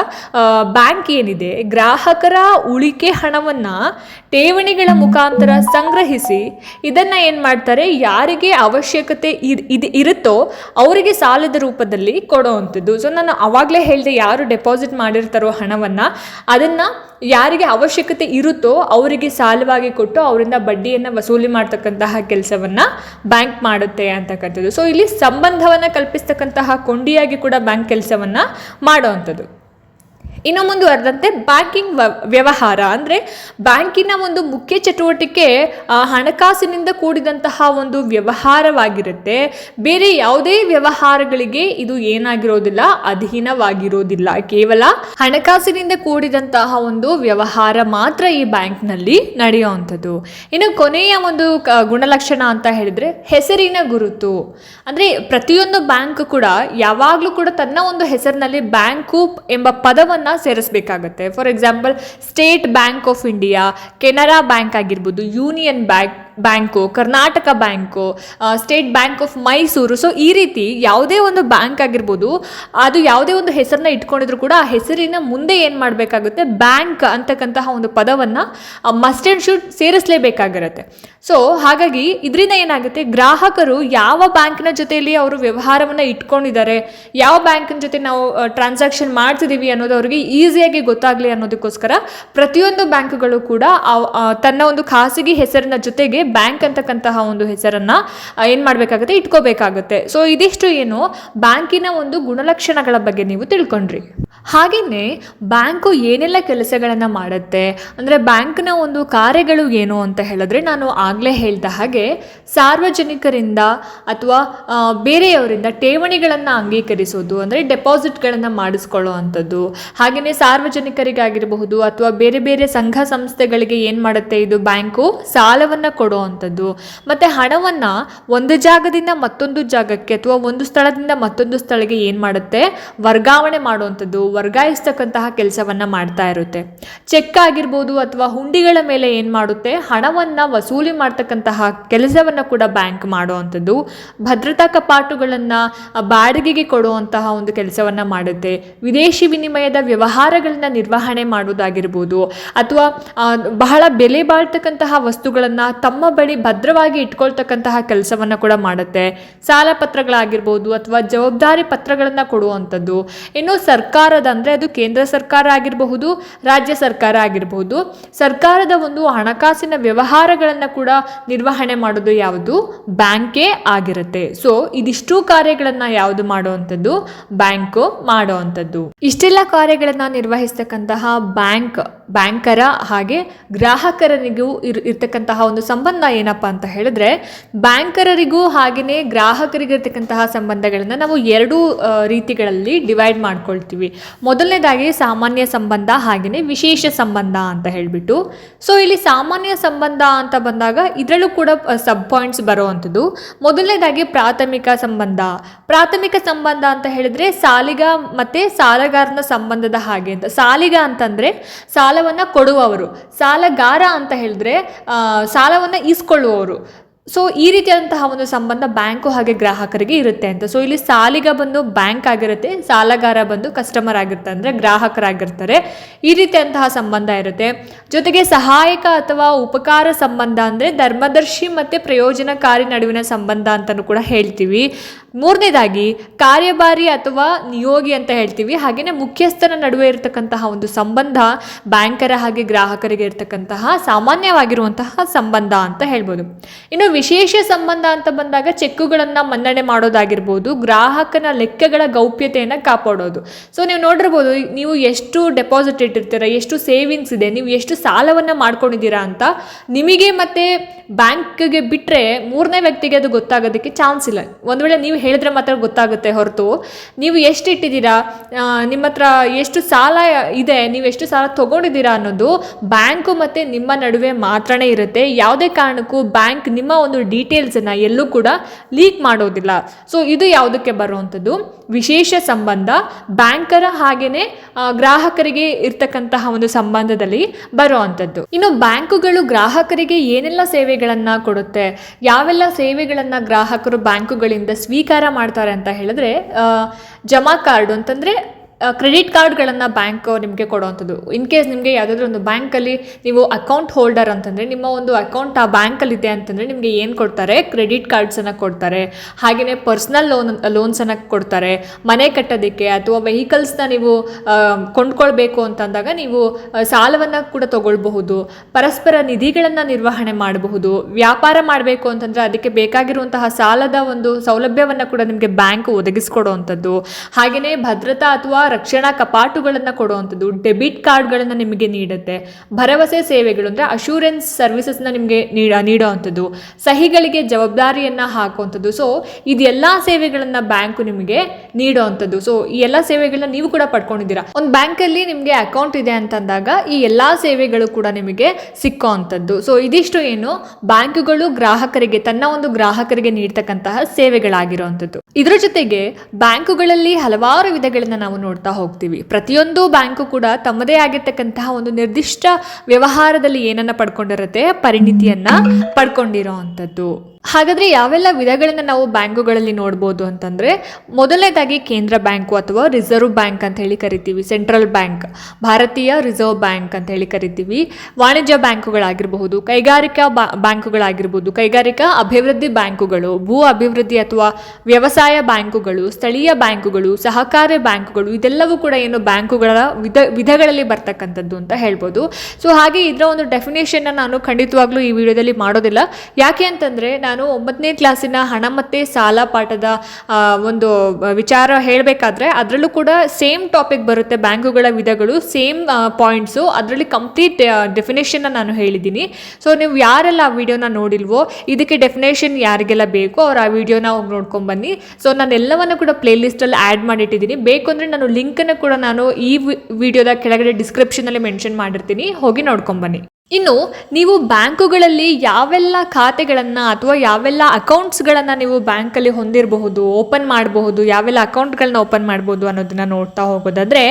ಬ್ಯಾಂಕ್ ಏನಿದೆ, ಗ್ರಾಹಕರ ಉಳಿಕೆ ಹಣವನ್ನು ಠೇವಣಿಗಳ ಮುಖಾಂತರ ಸಂಗ್ರಹಿಸಿ ಇದನ್ನು ಏನು ಮಾಡ್ತಾರೆ, ಯಾರಿಗೆ ಅವಶ್ಯಕತೆ ಇದು ಇರುತ್ತೋ ಅವರಿಗೆ ಸಾಲದ ರೂಪದಲ್ಲಿ ಕೊಡೋವಂಥದ್ದು. ಸೊ ನಾನು ಆವಾಗಲೇ ಹೇಳಿದೆ ಯಾರು ಡೆಪಾಸಿಟ್ ಮಾಡಿರ್ತಾರೋ ಹಣವನ್ನು, ಅದನ್ನು ಯಾರಿಗೆ ಅವಶ್ಯಕತೆ ಇರುತ್ತೋ ಅವರಿಗೆ ಸಾಲವಾಗಿ ಕೊಟ್ಟು ಅವರಿಂದ ಬಡ್ಡಿಯನ್ನು ವಸೂಲಿ ಮಾಡ್ತಕ್ಕಂತಹ ಕೆಲಸವನ್ನು ಬ್ಯಾಂಕ್ ಮಾಡುತ್ತೆ ಅಂತಕ್ಕಂಥದ್ದು. ಸೊ ಇಲ್ಲಿ ಸಂಬಂಧವನ್ನು ಕಲ್ಪಿಸ್ತಕ್ಕಂತಹ ಕೊಂಡಿಯಾಗಿ ಕೂಡ ಬ್ಯಾಂಕ್ ಕೆಲಸವನ್ನು ಮಾಡೋವಂಥದ್ದು ಇನ್ನು ಮುಂದುವರೆದಂತೆ ಬ್ಯಾಂಕಿಂಗ್ ವ್ಯವಹಾರ. ಅಂದರೆ ಬ್ಯಾಂಕಿನ ಒಂದು ಮುಖ್ಯ ಚಟುವಟಿಕೆ ಹಣಕಾಸಿನಿಂದ ಕೂಡಿದಂತಹ ಒಂದು ವ್ಯವಹಾರವಾಗಿರುತ್ತೆ. ಬೇರೆ ಯಾವುದೇ ವ್ಯವಹಾರಗಳಿಗೆ ಇದು ಏನಾಗಿರೋದಿಲ್ಲ, ಅಧೀನವಾಗಿರೋದಿಲ್ಲ. ಕೇವಲ ಹಣಕಾಸಿನಿಂದ ಕೂಡಿದಂತಹ ಒಂದು ವ್ಯವಹಾರ ಮಾತ್ರ ಈ ಬ್ಯಾಂಕ್ನಲ್ಲಿ ನಡೆಯುವಂಥದ್ದು. ಇನ್ನು ಕೊನೆಯ ಒಂದು ಗುಣಲಕ್ಷಣ ಅಂತ ಹೇಳಿದರೆ ಹೆಸರಿನ ಗುರುತು. ಅಂದರೆ ಪ್ರತಿಯೊಂದು ಬ್ಯಾಂಕ್ ಕೂಡ ಯಾವಾಗಲೂ ಕೂಡ ತನ್ನ ಒಂದು ಹೆಸರಿನಲ್ಲಿ ಬ್ಯಾಂಕು ಎಂಬ ಪದವನ್ನು ಸೇರಿಸಬೇಕಾಗತ್ತೆ. For example State Bank of India Canara Bank ಆಗಿರ್ಬೋದು Union Bank bank Karnataka bank State Bank of Mysore so ಈ ರೀತಿ ಯಾವುದೇ ಒಂದು ಬ್ಯಾಂಕ್ ಆಗಿರ್ಬೋದು, ಅದು ಯಾವುದೇ ಒಂದು ಹೆಸರನ್ನ ಇಟ್ಕೊಂಡಿದ್ರು ಕೂಡ ಆ ಹೆಸರಿನ ಮುಂದೆ ಏನು ಮಾಡಬೇಕಾಗುತ್ತೆ? ಬ್ಯಾಂಕ್ ಅಂತಕ್ಕಂತಹ ಒಂದು ಪದವನ್ನು ಮಸ್ಟ್ ಆ್ಯಂಡ್ ಶುಡ್ ಸೇರಿಸಲೇಬೇಕಾಗಿರುತ್ತೆ. ಸೊ ಹಾಗಾಗಿ ಇದರಿಂದ ಏನಾಗುತ್ತೆ? ಗ್ರಾಹಕರು ಯಾವ ಬ್ಯಾಂಕ್ನ ಜೊತೆಯಲ್ಲಿ ಅವರು ವ್ಯವಹಾರವನ್ನು ಇಟ್ಕೊಂಡಿದ್ದಾರೆ, ಯಾವ ಬ್ಯಾಂಕಿನ ಜೊತೆ ನಾವು ಟ್ರಾನ್ಸಾಕ್ಷನ್ ಮಾಡ್ತಿದ್ದೀವಿ ಅನ್ನೋದು ಅವರಿಗೆ ಈಸಿಯಾಗಿ ಗೊತ್ತಾಗಲಿ ಅನ್ನೋದಕ್ಕೋಸ್ಕರ ಪ್ರತಿಯೊಂದು ಬ್ಯಾಂಕ್ಗಳು ಕೂಡ ತನ್ನ ಒಂದು ಖಾಸಗಿ ಹೆಸರಿನ ಜೊತೆಗೆ ಬ್ಯಾಂಕ್ ಅಂತಕ್ಕಂತಹ ಒಂದು ಹೆಸರನ್ನು ಏನು ಮಾಡಬೇಕಾಗುತ್ತೆ? ಇಟ್ಕೋಬೇಕಾಗುತ್ತೆ. ಸೊ ಇದಿಷ್ಟು ಏನು ಬ್ಯಾಂಕಿನ ಒಂದು ಗುಣಲಕ್ಷಣಗಳ ಬಗ್ಗೆ ನೀವು ತಿಳ್ಕೊಂಡ್ರಿ. ಹಾಗೆಯೇ ಬ್ಯಾಂಕು ಏನೆಲ್ಲ ಕೆಲಸಗಳನ್ನು ಮಾಡುತ್ತೆ, ಅಂದರೆ ಬ್ಯಾಂಕ್ನ ಒಂದು ಕಾರ್ಯಗಳು ಏನು ಅಂತ ಹೇಳಿದ್ರೆ ನಾನು ಆಗಲೇ ಹೇಳಿದ ಹಾಗೆ ಸಾರ್ವಜನಿಕರಿಂದ ಅಥವಾ ಬೇರೆಯವರಿಂದ ಠೇವಣಿಗಳನ್ನು ಅಂಗೀಕರಿಸೋದು, ಅಂದರೆ ಡೆಪಾಸಿಟ್ಗಳನ್ನು ಮಾಡಿಸ್ಕೊಳ್ಳೋ ಅಂಥದ್ದು ಹಾಗೆಯೇ ಸಾರ್ವಜನಿಕರಿಗಾಗಿರಬಹುದು ಅಥವಾ ಬೇರೆ ಬೇರೆ ಸಂಘ ಸಂಸ್ಥೆಗಳಿಗೆ ಏನು ಮಾಡುತ್ತೆ ಇದು ಬ್ಯಾಂಕು? ಸಾಲವನ್ನು ಕೊಡೋ ಅಂಥದ್ದು ಮತ್ತು ಹಣವನ್ನು ಒಂದು ಜಾಗದಿಂದ ಮತ್ತೊಂದು ಜಾಗಕ್ಕೆ ಅಥವಾ ಒಂದು ಸ್ಥಳದಿಂದ ಮತ್ತೊಂದು ಸ್ಥಳಕ್ಕೆ ಏನು ಮಾಡುತ್ತೆ? ವರ್ಗಾವಣೆ ಮಾಡುವಂಥದ್ದು ವರ್ಗಾಯಿಸ್ತಕ್ಕಂತಹ ಕೆಲಸವನ್ನು ಮಾಡ್ತಾ ಇರುತ್ತೆ. ಚೆಕ್ ಆಗಿರ್ಬೋದು ಅಥವಾ ಹುಂಡಿಗಳ ಮೇಲೆ ಏನು ಮಾಡುತ್ತೆ? ಹಣವನ್ನು ವಸೂಲಿ ಮಾಡ್ತಕ್ಕಂತಹ ಕೆಲಸವನ್ನು ಕೂಡ ಬ್ಯಾಂಕ್ ಮಾಡುವಂಥದ್ದು. ಭದ್ರತಾ ಕಪಾಟುಗಳನ್ನು ಬಾಡಿಗೆಗೆ ಕೊಡುವಂತಹ ಒಂದು ಕೆಲಸವನ್ನು ಮಾಡುತ್ತೆ. ವಿದೇಶಿ ವಿನಿಮಯದ ವ್ಯವಹಾರಗಳನ್ನ ನಿರ್ವಹಣೆ ಮಾಡುವುದಾಗಿರ್ಬೋದು. ಅಥವಾ ಬಹಳ ಬೆಲೆ ಬಾಳ್ತಕ್ಕಂತಹ ವಸ್ತುಗಳನ್ನು ತಮ್ಮ ಬಳಿ ಭದ್ರವಾಗಿ ಇಟ್ಕೊಳ್ತಕ್ಕಂತಹ ಕೆಲಸವನ್ನು ಕೂಡ ಮಾಡುತ್ತೆ. ಸಾಲ ಪತ್ರಗಳಾಗಿರ್ಬೋದು ಅಥವಾ ಜವಾಬ್ದಾರಿ ಪತ್ರಗಳನ್ನು ಕೊಡುವಂಥದ್ದು. ಇನ್ನು ಸರ್ಕಾರದ ಅಂದರೆ ಅದು ಕೇಂದ್ರ ಸರ್ಕಾರ ಆಗಿರಬಹುದು, ರಾಜ್ಯ ಸರ್ಕಾರ ಆಗಿರಬಹುದು. ಸರ್ಕಾರದ ಒಂದು ಹಣಕಾಸಿನ ವ್ಯವಹಾರಗಳನ್ನು ಕೂಡ ನಿರ್ವಹಣೆ ಮಾಡೋದು ಯಾವುದು? ಬ್ಯಾಂಕೇ ಆಗಿರುತ್ತೆ. ಸೊ ಇದಿಷ್ಟು ಕಾರ್ಯಗಳನ್ನು ಯಾವುದು ಮಾಡುವಂಥದ್ದು? ಬ್ಯಾಂಕು ಮಾಡುವಂಥದ್ದು. ಇಷ್ಟೆಲ್ಲ ಕಾರ್ಯಗಳನ್ನು ನಿರ್ವಹಿಸ್ತಕ್ಕಂತಹ ಬ್ಯಾಂಕ್, ಬ್ಯಾಂಕರ ಹಾಗೆ ಗ್ರಾಹಕರನಿಗೂ ಇರ್, ಇರ್ತಕ್ಕಂತಹ ಒಂದು ಸಂಬಂಧ ಏನಪ್ಪ ಅಂತ ಹೇಳಿದ್ರೆ, ಬ್ಯಾಂಕರರಿಗೂ ಹಾಗೆಯೇ ಗ್ರಾಹಕರಿಗಿರ್ತಕ್ಕಂತಹ ಸಂಬಂಧಗಳನ್ನು ನಾವು ಎರಡೂ ರೀತಿಗಳಲ್ಲಿ ಡಿವೈಡ್ ಮಾಡ್ಕೊಳ್ತೀವಿ. ಮೊದಲನೇದಾಗಿ ಸಾಮಾನ್ಯ ಸಂಬಂಧ ಹಾಗೆಯೇ ವಿಶೇಷ ಸಂಬಂಧ ಅಂತ ಹೇಳಿಬಿಟ್ಟು. ಸೊ ಇಲ್ಲಿ ಸಾಮಾನ್ಯ ಸಂಬಂಧ ಅಂತ ಬಂದಾಗ ಇದರಲ್ಲೂ ಕೂಡ ಸಬ್ ಪಾಯಿಂಟ್ಸ್ ಬರುವಂಥದ್ದು. ಮೊದಲನೇದಾಗಿ ಪ್ರಾಥಮಿಕ ಸಂಬಂಧ. ಪ್ರಾಥಮಿಕ ಸಂಬಂಧ ಅಂತ ಹೇಳಿದ್ರೆ ಸಾಲಿಗ ಮತ್ತೆ ಸಾಲಗಾರನ ಸಂಬಂಧದ ಹಾಗೆ ಅಂತ. ಸಾಲಿಗ ಅಂತಂದ್ರೆ ಸಾಲವನ್ನ ಕೊಡುವವರು. ಸಾಲಗಾರ ಅಂತ ಹೇಳಿದ್ರೆ ಸಾಲವನ್ನು ಈಸ್ಕೊಳ್ಳುವವರು. ಸೊ ಈ ರೀತಿಯಾದಂತಹ ಒಂದು ಸಂಬಂಧ ಬ್ಯಾಂಕು ಹಾಗೆ ಗ್ರಾಹಕರಿಗೆ ಇರುತ್ತೆ ಅಂತ. ಸೊ ಇಲ್ಲಿ ಸಾಲಿಗ ಬಂದು ಬ್ಯಾಂಕ್ ಆಗಿರುತ್ತೆ, ಸಾಲಗಾರ ಬಂದು ಕಸ್ಟಮರ್ ಆಗಿರ್ತಾರೆ, ಅಂದರೆ ಗ್ರಾಹಕರಾಗಿರ್ತಾರೆ. ಈ ರೀತಿಯಂತಹ ಸಂಬಂಧ ಇರುತ್ತೆ. ಜೊತೆಗೆ ಸಹಾಯಕ ಅಥವಾ ಉಪಕಾರ ಸಂಬಂಧ ಅಂದರೆ ಧರ್ಮದರ್ಶಿ ಮತ್ತು ಪ್ರಯೋಜನಕಾರಿ ನಡುವಿನ ಸಂಬಂಧ ಅಂತಲೂ ಕೂಡ ಹೇಳ್ತೀವಿ. ಮೂರನೇದಾಗಿ, ಕಾರ್ಯಭಾರಿ ಅಥವಾ ನಿಯೋಗಿ ಅಂತ ಹೇಳ್ತೀವಿ. ಹಾಗೆಯೇ ಮುಖ್ಯಸ್ಥನ ನಡುವೆ ಇರತಕ್ಕಂತಹ ಒಂದು ಸಂಬಂಧ ಬ್ಯಾಂಕರ ಹಾಗೆ ಗ್ರಾಹಕರಿಗೆ ಇರತಕ್ಕಂತಹ ಸಾಮಾನ್ಯವಾಗಿರುವಂತಹ ಸಂಬಂಧ ಅಂತ ಹೇಳ್ಬೋದು. ಇನ್ನು ವಿಶೇಷ ಸಂಬಂಧ ಅಂತ ಬಂದಾಗ ಚೆಕ್ಕುಗಳನ್ನು ಮನ್ನಣೆ ಮಾಡೋದಾಗಿರ್ಬೋದು, ಗ್ರಾಹಕನ ಲೆಕ್ಕಗಳ ಗೌಪ್ಯತೆಯನ್ನು ಕಾಪಾಡೋದು. ಸೊ ನೀವು ನೋಡಿರ್ಬೋದು, ನೀವು ಎಷ್ಟು ಡೆಪಾಸಿಟ್ ಇಟ್ಟಿರ್ತೀರ, ಎಷ್ಟು ಸೇವಿಂಗ್ಸ್ ಇದೆ, ನೀವು ಎಷ್ಟು ಸಾಲವನ್ನು ಮಾಡ್ಕೊಂಡಿದ್ದೀರಾ ಅಂತ ನಿಮಗೆ ಮತ್ತು ಬ್ಯಾಂಕ್ಗೆ ಬಿಟ್ಟರೆ ಮೂರನೇ ವ್ಯಕ್ತಿಗೆ ಅದು ಗೊತ್ತಾಗೋದಕ್ಕೆ ಚಾನ್ಸ್ ಇಲ್ಲ. ಒಂದು ವೇಳೆ ನೀವು ಹೇಳಿದ್ರೆ ಮಾತ್ರ ಗೊತ್ತಾಗುತ್ತೆ ಹೊರತು. ನೀವು ಎಷ್ಟು ಇಟ್ಟಿದ್ದೀರಾ ನಿಮ್ಮ ಹತ್ರ ಎಷ್ಟು ಸಾಲ ಇದೆ, ನೀವು ಎಷ್ಟು ಸಾಲ ತೊಗೊಂಡಿದ್ದೀರಾ ಅನ್ನೋದು ಬ್ಯಾಂಕು ಮತ್ತು ನಿಮ್ಮ ನಡುವೆ ಮಾತ್ರನೇ ಇರುತ್ತೆ. ಯಾವುದೇ ಕಾರಣಕ್ಕೂ ಬ್ಯಾಂಕ್ ನಿಮ್ಮ ಒಂದು ಡೀಟೇಲ್ಸನ್ನು ಎಲ್ಲೂ ಕೂಡ ಲೀಕ್ ಮಾಡೋದಿಲ್ಲ. ಸೊ ಇದು ಯಾವುದಕ್ಕೆ ಬರುವಂಥದ್ದು? ವಿಶೇಷ ಸಂಬಂಧ ಬ್ಯಾಂಕರ ಹಾಗೆಯೇ ಗ್ರಾಹಕರಿಗೆ ಇರ್ತಕ್ಕಂತಹ ಒಂದು ಸಂಬಂಧದಲ್ಲಿ ಬರುವಂಥದ್ದು. ಇನ್ನು ಬ್ಯಾಂಕುಗಳು ಗ್ರಾಹಕರಿಗೆ ಏನೆಲ್ಲ ಸೇವೆಗಳನ್ನು ಕೊಡುತ್ತೆ? ಯಾವೆಲ್ಲ ಸೇವೆಗಳನ್ನು ಗ್ರಾಹಕರು ಬ್ಯಾಂಕುಗಳಿಂದ ಸ್ವೀಕಾರ ಮಾಡ್ತಾರೆ ಅಂತ ಹೇಳಿದ್ರೆ ಜಮಾ ಕಾರ್ಡು ಅಂತಂದರೆ ಕ್ರೆಡಿಟ್ ಕಾರ್ಡ್ಗಳನ್ನು ಬ್ಯಾಂಕ್ ನಿಮಗೆ ಕೊಡುವಂಥದ್ದು ಇನ್ ಕೇಸ್ ನಿಮಗೆ ಯಾವುದಾದ್ರೂ ಒಂದು ಬ್ಯಾಂಕಲ್ಲಿ ನೀವು ಅಕೌಂಟ್ ಹೋಲ್ಡರ್ ಅಂತಂದರೆ, ನಿಮ್ಮ ಒಂದು ಅಕೌಂಟ್ ಆ ಬ್ಯಾಂಕಲ್ಲಿದೆ ಅಂತಂದರೆ ನಿಮಗೆ ಏನು ಕೊಡ್ತಾರೆ? ಕ್ರೆಡಿಟ್ ಕಾರ್ಡ್ಸನ್ನು ಕೊಡ್ತಾರೆ. ಹಾಗೆಯೇ ಪರ್ಸ್ನಲ್ ಲೋನ್ ಲೋನ್ಸನ್ನು ಕೊಡ್ತಾರೆ. ಮನೆ ಕಟ್ಟೋದಕ್ಕೆ ಅಥವಾ ವೆಹಿಕಲ್ಸ್ನ ನೀವು ಕೊಂಡ್ಕೊಳ್ಬೇಕು ಅಂತಂದಾಗ ನೀವು ಸಾಲವನ್ನು ಕೂಡ ತಗೊಳ್ಬಹುದು. ಪರಸ್ಪರ ನಿಧಿಗಳನ್ನು ನಿರ್ವಹಣೆ ಮಾಡಬಹುದು. ವ್ಯಾಪಾರ ಮಾಡಬೇಕು ಅಂತಂದರೆ ಅದಕ್ಕೆ ಬೇಕಾಗಿರುವಂತಹ ಸಾಲದ ಒಂದು ಸೌಲಭ್ಯವನ್ನು ಕೂಡ ನಿಮಗೆ ಬ್ಯಾಂಕ್ ಒದಗಿಸ್ಕೊಡುವಂಥದ್ದು ಹಾಗೆಯೇ ಭದ್ರತಾ ಅಥವಾ ರಕ್ಷಣಾ ಕಪಾಟುಗಳನ್ನು ಕೊಡುವಂಥದ್ದು ಡೆಬಿಟ್ ಕಾರ್ಡ್ಗಳನ್ನು ನಿಮಗೆ ನೀಡುತ್ತೆ. ಭರವಸೆ ಸೇವೆಗಳು ಅಂದರೆ ಅಶೂರೆನ್ಸ್ ಸರ್ವಿಸಸ್ನ ನಿಮಗೆ ನೀಡ, ನೀಡುವಂಥದ್ದು. ಸಹಿಗಳಿಗೆ ಜವಾಬ್ದಾರಿಯನ್ನು ಹಾಕುವಂಥದ್ದು. ಸೊ ಇದೆಲ್ಲ ಸೇವೆಗಳನ್ನು ಬ್ಯಾಂಕು ನಿಮಗೆ ನೀಡುವಂಥದ್ದು. ಸೊ ಈ ಎಲ್ಲ ಸೇವೆಗಳನ್ನ ನೀವು ಕೂಡ ಪಡ್ಕೊಂಡಿದ್ದೀರಾ. ಒಂದು ಬ್ಯಾಂಕಲ್ಲಿ ನಿಮಗೆ ಅಕೌಂಟ್ ಇದೆ ಅಂತಂದಾಗ ಈ ಎಲ್ಲ ಸೇವೆಗಳು ಕೂಡ ನಿಮಗೆ ಸಿಕ್ಕುವಂಥದ್ದು. ಸೊ ಇದಿಷ್ಟು ಏನು ಬ್ಯಾಂಕುಗಳು ಗ್ರಾಹಕರಿಗೆ, ತನ್ನ ಒಂದು ಗ್ರಾಹಕರಿಗೆ ನೀಡ್ತಕ್ಕಂತಹ ಸೇವೆಗಳಾಗಿರುವಂಥದ್ದು. ಇದರ ಜೊತೆಗೆ ಬ್ಯಾಂಕುಗಳಲ್ಲಿ ಹಲವಾರು ವಿಧಗಳನ್ನ ನಾವು ನೋಡ್ತಾ ಹೋಗ್ತೀವಿ. ಪ್ರತಿಯೊಂದು ಬ್ಯಾಂಕು ಕೂಡ ತಮ್ಮದೇ ಆಗಿರ್ತಕ್ಕಂತಹ ಒಂದು ನಿರ್ದಿಷ್ಟ ವ್ಯವಹಾರದಲ್ಲಿ ಏನನ್ನ ಪಡ್ಕೊಂಡಿರುತ್ತೆ? ಪರಿಣಿತಿಯನ್ನ ಪಡ್ಕೊಂಡಿರೋ ಅಂಥದ್ದು. ಹಾಗಾದ್ರೆ ಯಾವೆಲ್ಲ ವಿಧಗಳನ್ನ ನಾವು ಬ್ಯಾಂಕುಗಳಲ್ಲಿ ನೋಡ್ಬೋದು ಅಂತಂದ್ರೆ, ಮೊದಲನೇದಾಗಿ ಕೇಂದ್ರ ಬ್ಯಾಂಕು ಅಥವಾ ರಿಸರ್ವ್ ಬ್ಯಾಂಕ್ ಅಂತ ಹೇಳಿ ಕರಿತೀವಿ, ಸೆಂಟ್ರಲ್ ಬ್ಯಾಂಕ್. ಭಾರತೀಯ ರಿಸರ್ವ್ ಬ್ಯಾಂಕ್ ಅಂತ ಹೇಳಿ ಕರಿತೀವಿ. ವಾಣಿಜ್ಯ ಬ್ಯಾಂಕುಗಳಾಗಿರಬಹುದು, ಕೈಗಾರಿಕಾ ಬ್ಯಾಂಕುಗಳಾಗಿರ್ಬೋದು ಕೈಗಾರಿಕಾ ಅಭಿವೃದ್ಧಿ ಬ್ಯಾಂಕುಗಳು, ಭೂ ಅಭಿವೃದ್ಧಿ ಅಥವಾ ವ್ಯವಸಾಯ ಬ್ಯಾಂಕುಗಳು, ಸ್ಥಳೀಯ ಬ್ಯಾಂಕುಗಳು, ಸಹಕಾರಿ ಬ್ಯಾಂಕುಗಳು, ಇದೆಲ್ಲವೂ ಕೂಡ ಏನು ಬ್ಯಾಂಕುಗಳ ವಿಧ, ವಿಧಗಳಲ್ಲಿ ಬರ್ತಕ್ಕಂಥದ್ದು ಅಂತ ಹೇಳ್ಬೋದು. ಸೊ ಹಾಗೆ ಇದರ ಒಂದು ಡೆಫಿನೇಷನ್ನ ನಾನು ಖಂಡಿತವಾಗ್ಲೂ ಈ ವಿಡಿಯೋದಲ್ಲಿ ಮಾಡೋದಿಲ್ಲ. ಯಾಕೆ ಅಂತಂದರೆ ನಾನು ಒಂಬತ್ತನೇ ಕ್ಲಾಸಿನ ಹಣ ಮತ್ತು ಸಾಲ ಪಾಠದ ಒಂದು ವಿಚಾರ ಹೇಳಬೇಕಾದ್ರೆ ಅದರಲ್ಲೂ ಕೂಡ ಸೇಮ್ ಟಾಪಿಕ್ ಬರುತ್ತೆ ಬ್ಯಾಂಕುಗಳ ವಿಧಗಳು ಸೇಮ್ ಪಾಯಿಂಟ್ಸು ಅದರಲ್ಲಿ ಕಂಪ್ಲೀಟ್ ಡೆಫಿನೇಷನ್ನ ನಾನು ಹೇಳಿದ್ದೀನಿ. ಸೊ ನೀವು ಯಾರೆಲ್ಲ ಆ ವಿಡಿಯೋನ ನೋಡಿಲ್ವೋ, ಇದಕ್ಕೆ ಡೆಫಿನೇಷನ್ ಯಾರಿಗೆಲ್ಲ ಬೇಕೋ ಅವ್ರು ಆ ವಿಡಿಯೋನ ಹೋಗಿ ನೋಡ್ಕೊಂಬನ್ನಿ ಸೊ ನಾನು ಎಲ್ಲವನ್ನು ಕೂಡ ಪ್ಲೇ ಲಿಸ್ಟಲ್ಲಿ ಆ್ಯಡ್ ಮಾಡಿಟ್ಟಿದ್ದೀನಿ. ಬೇಕು ಅಂದರೆ ನಾನು ಲಿಂಕನ್ನು ಕೂಡ ನಾನು ಈ ವಿಡಿಯೋದ ಕೆಳಗಡೆ ಡಿಸ್ಕ್ರಿಪ್ಷನಲ್ಲಿ ಮೆನ್ಷನ್ ಮಾಡಿರ್ತೀನಿ. ಹೋಗಿ ನೋಡ್ಕೊಂಬನ್ನಿ ಇನ್ನು ನೀವು ಬ್ಯಾಂಕುಗಳಲ್ಲಿ ಯಾವೆಲ್ಲ ಖಾತೆಗಳನ್ನು ಅಥವಾ ಯಾವೆಲ್ಲ ಅಕೌಂಟ್ಸ್ಗಳನ್ನು ನೀವು ಬ್ಯಾಂಕಲ್ಲಿ ಹೊಂದಿರಬಹುದು, ಓಪನ್ ಮಾಡಬಹುದು, ಯಾವೆಲ್ಲ ಅಕೌಂಟ್ಗಳನ್ನ ಓಪನ್ ಮಾಡ್ಬೋದು ಅನ್ನೋದನ್ನ ನೋಡ್ತಾ ಹೋಗೋದಾದರೆ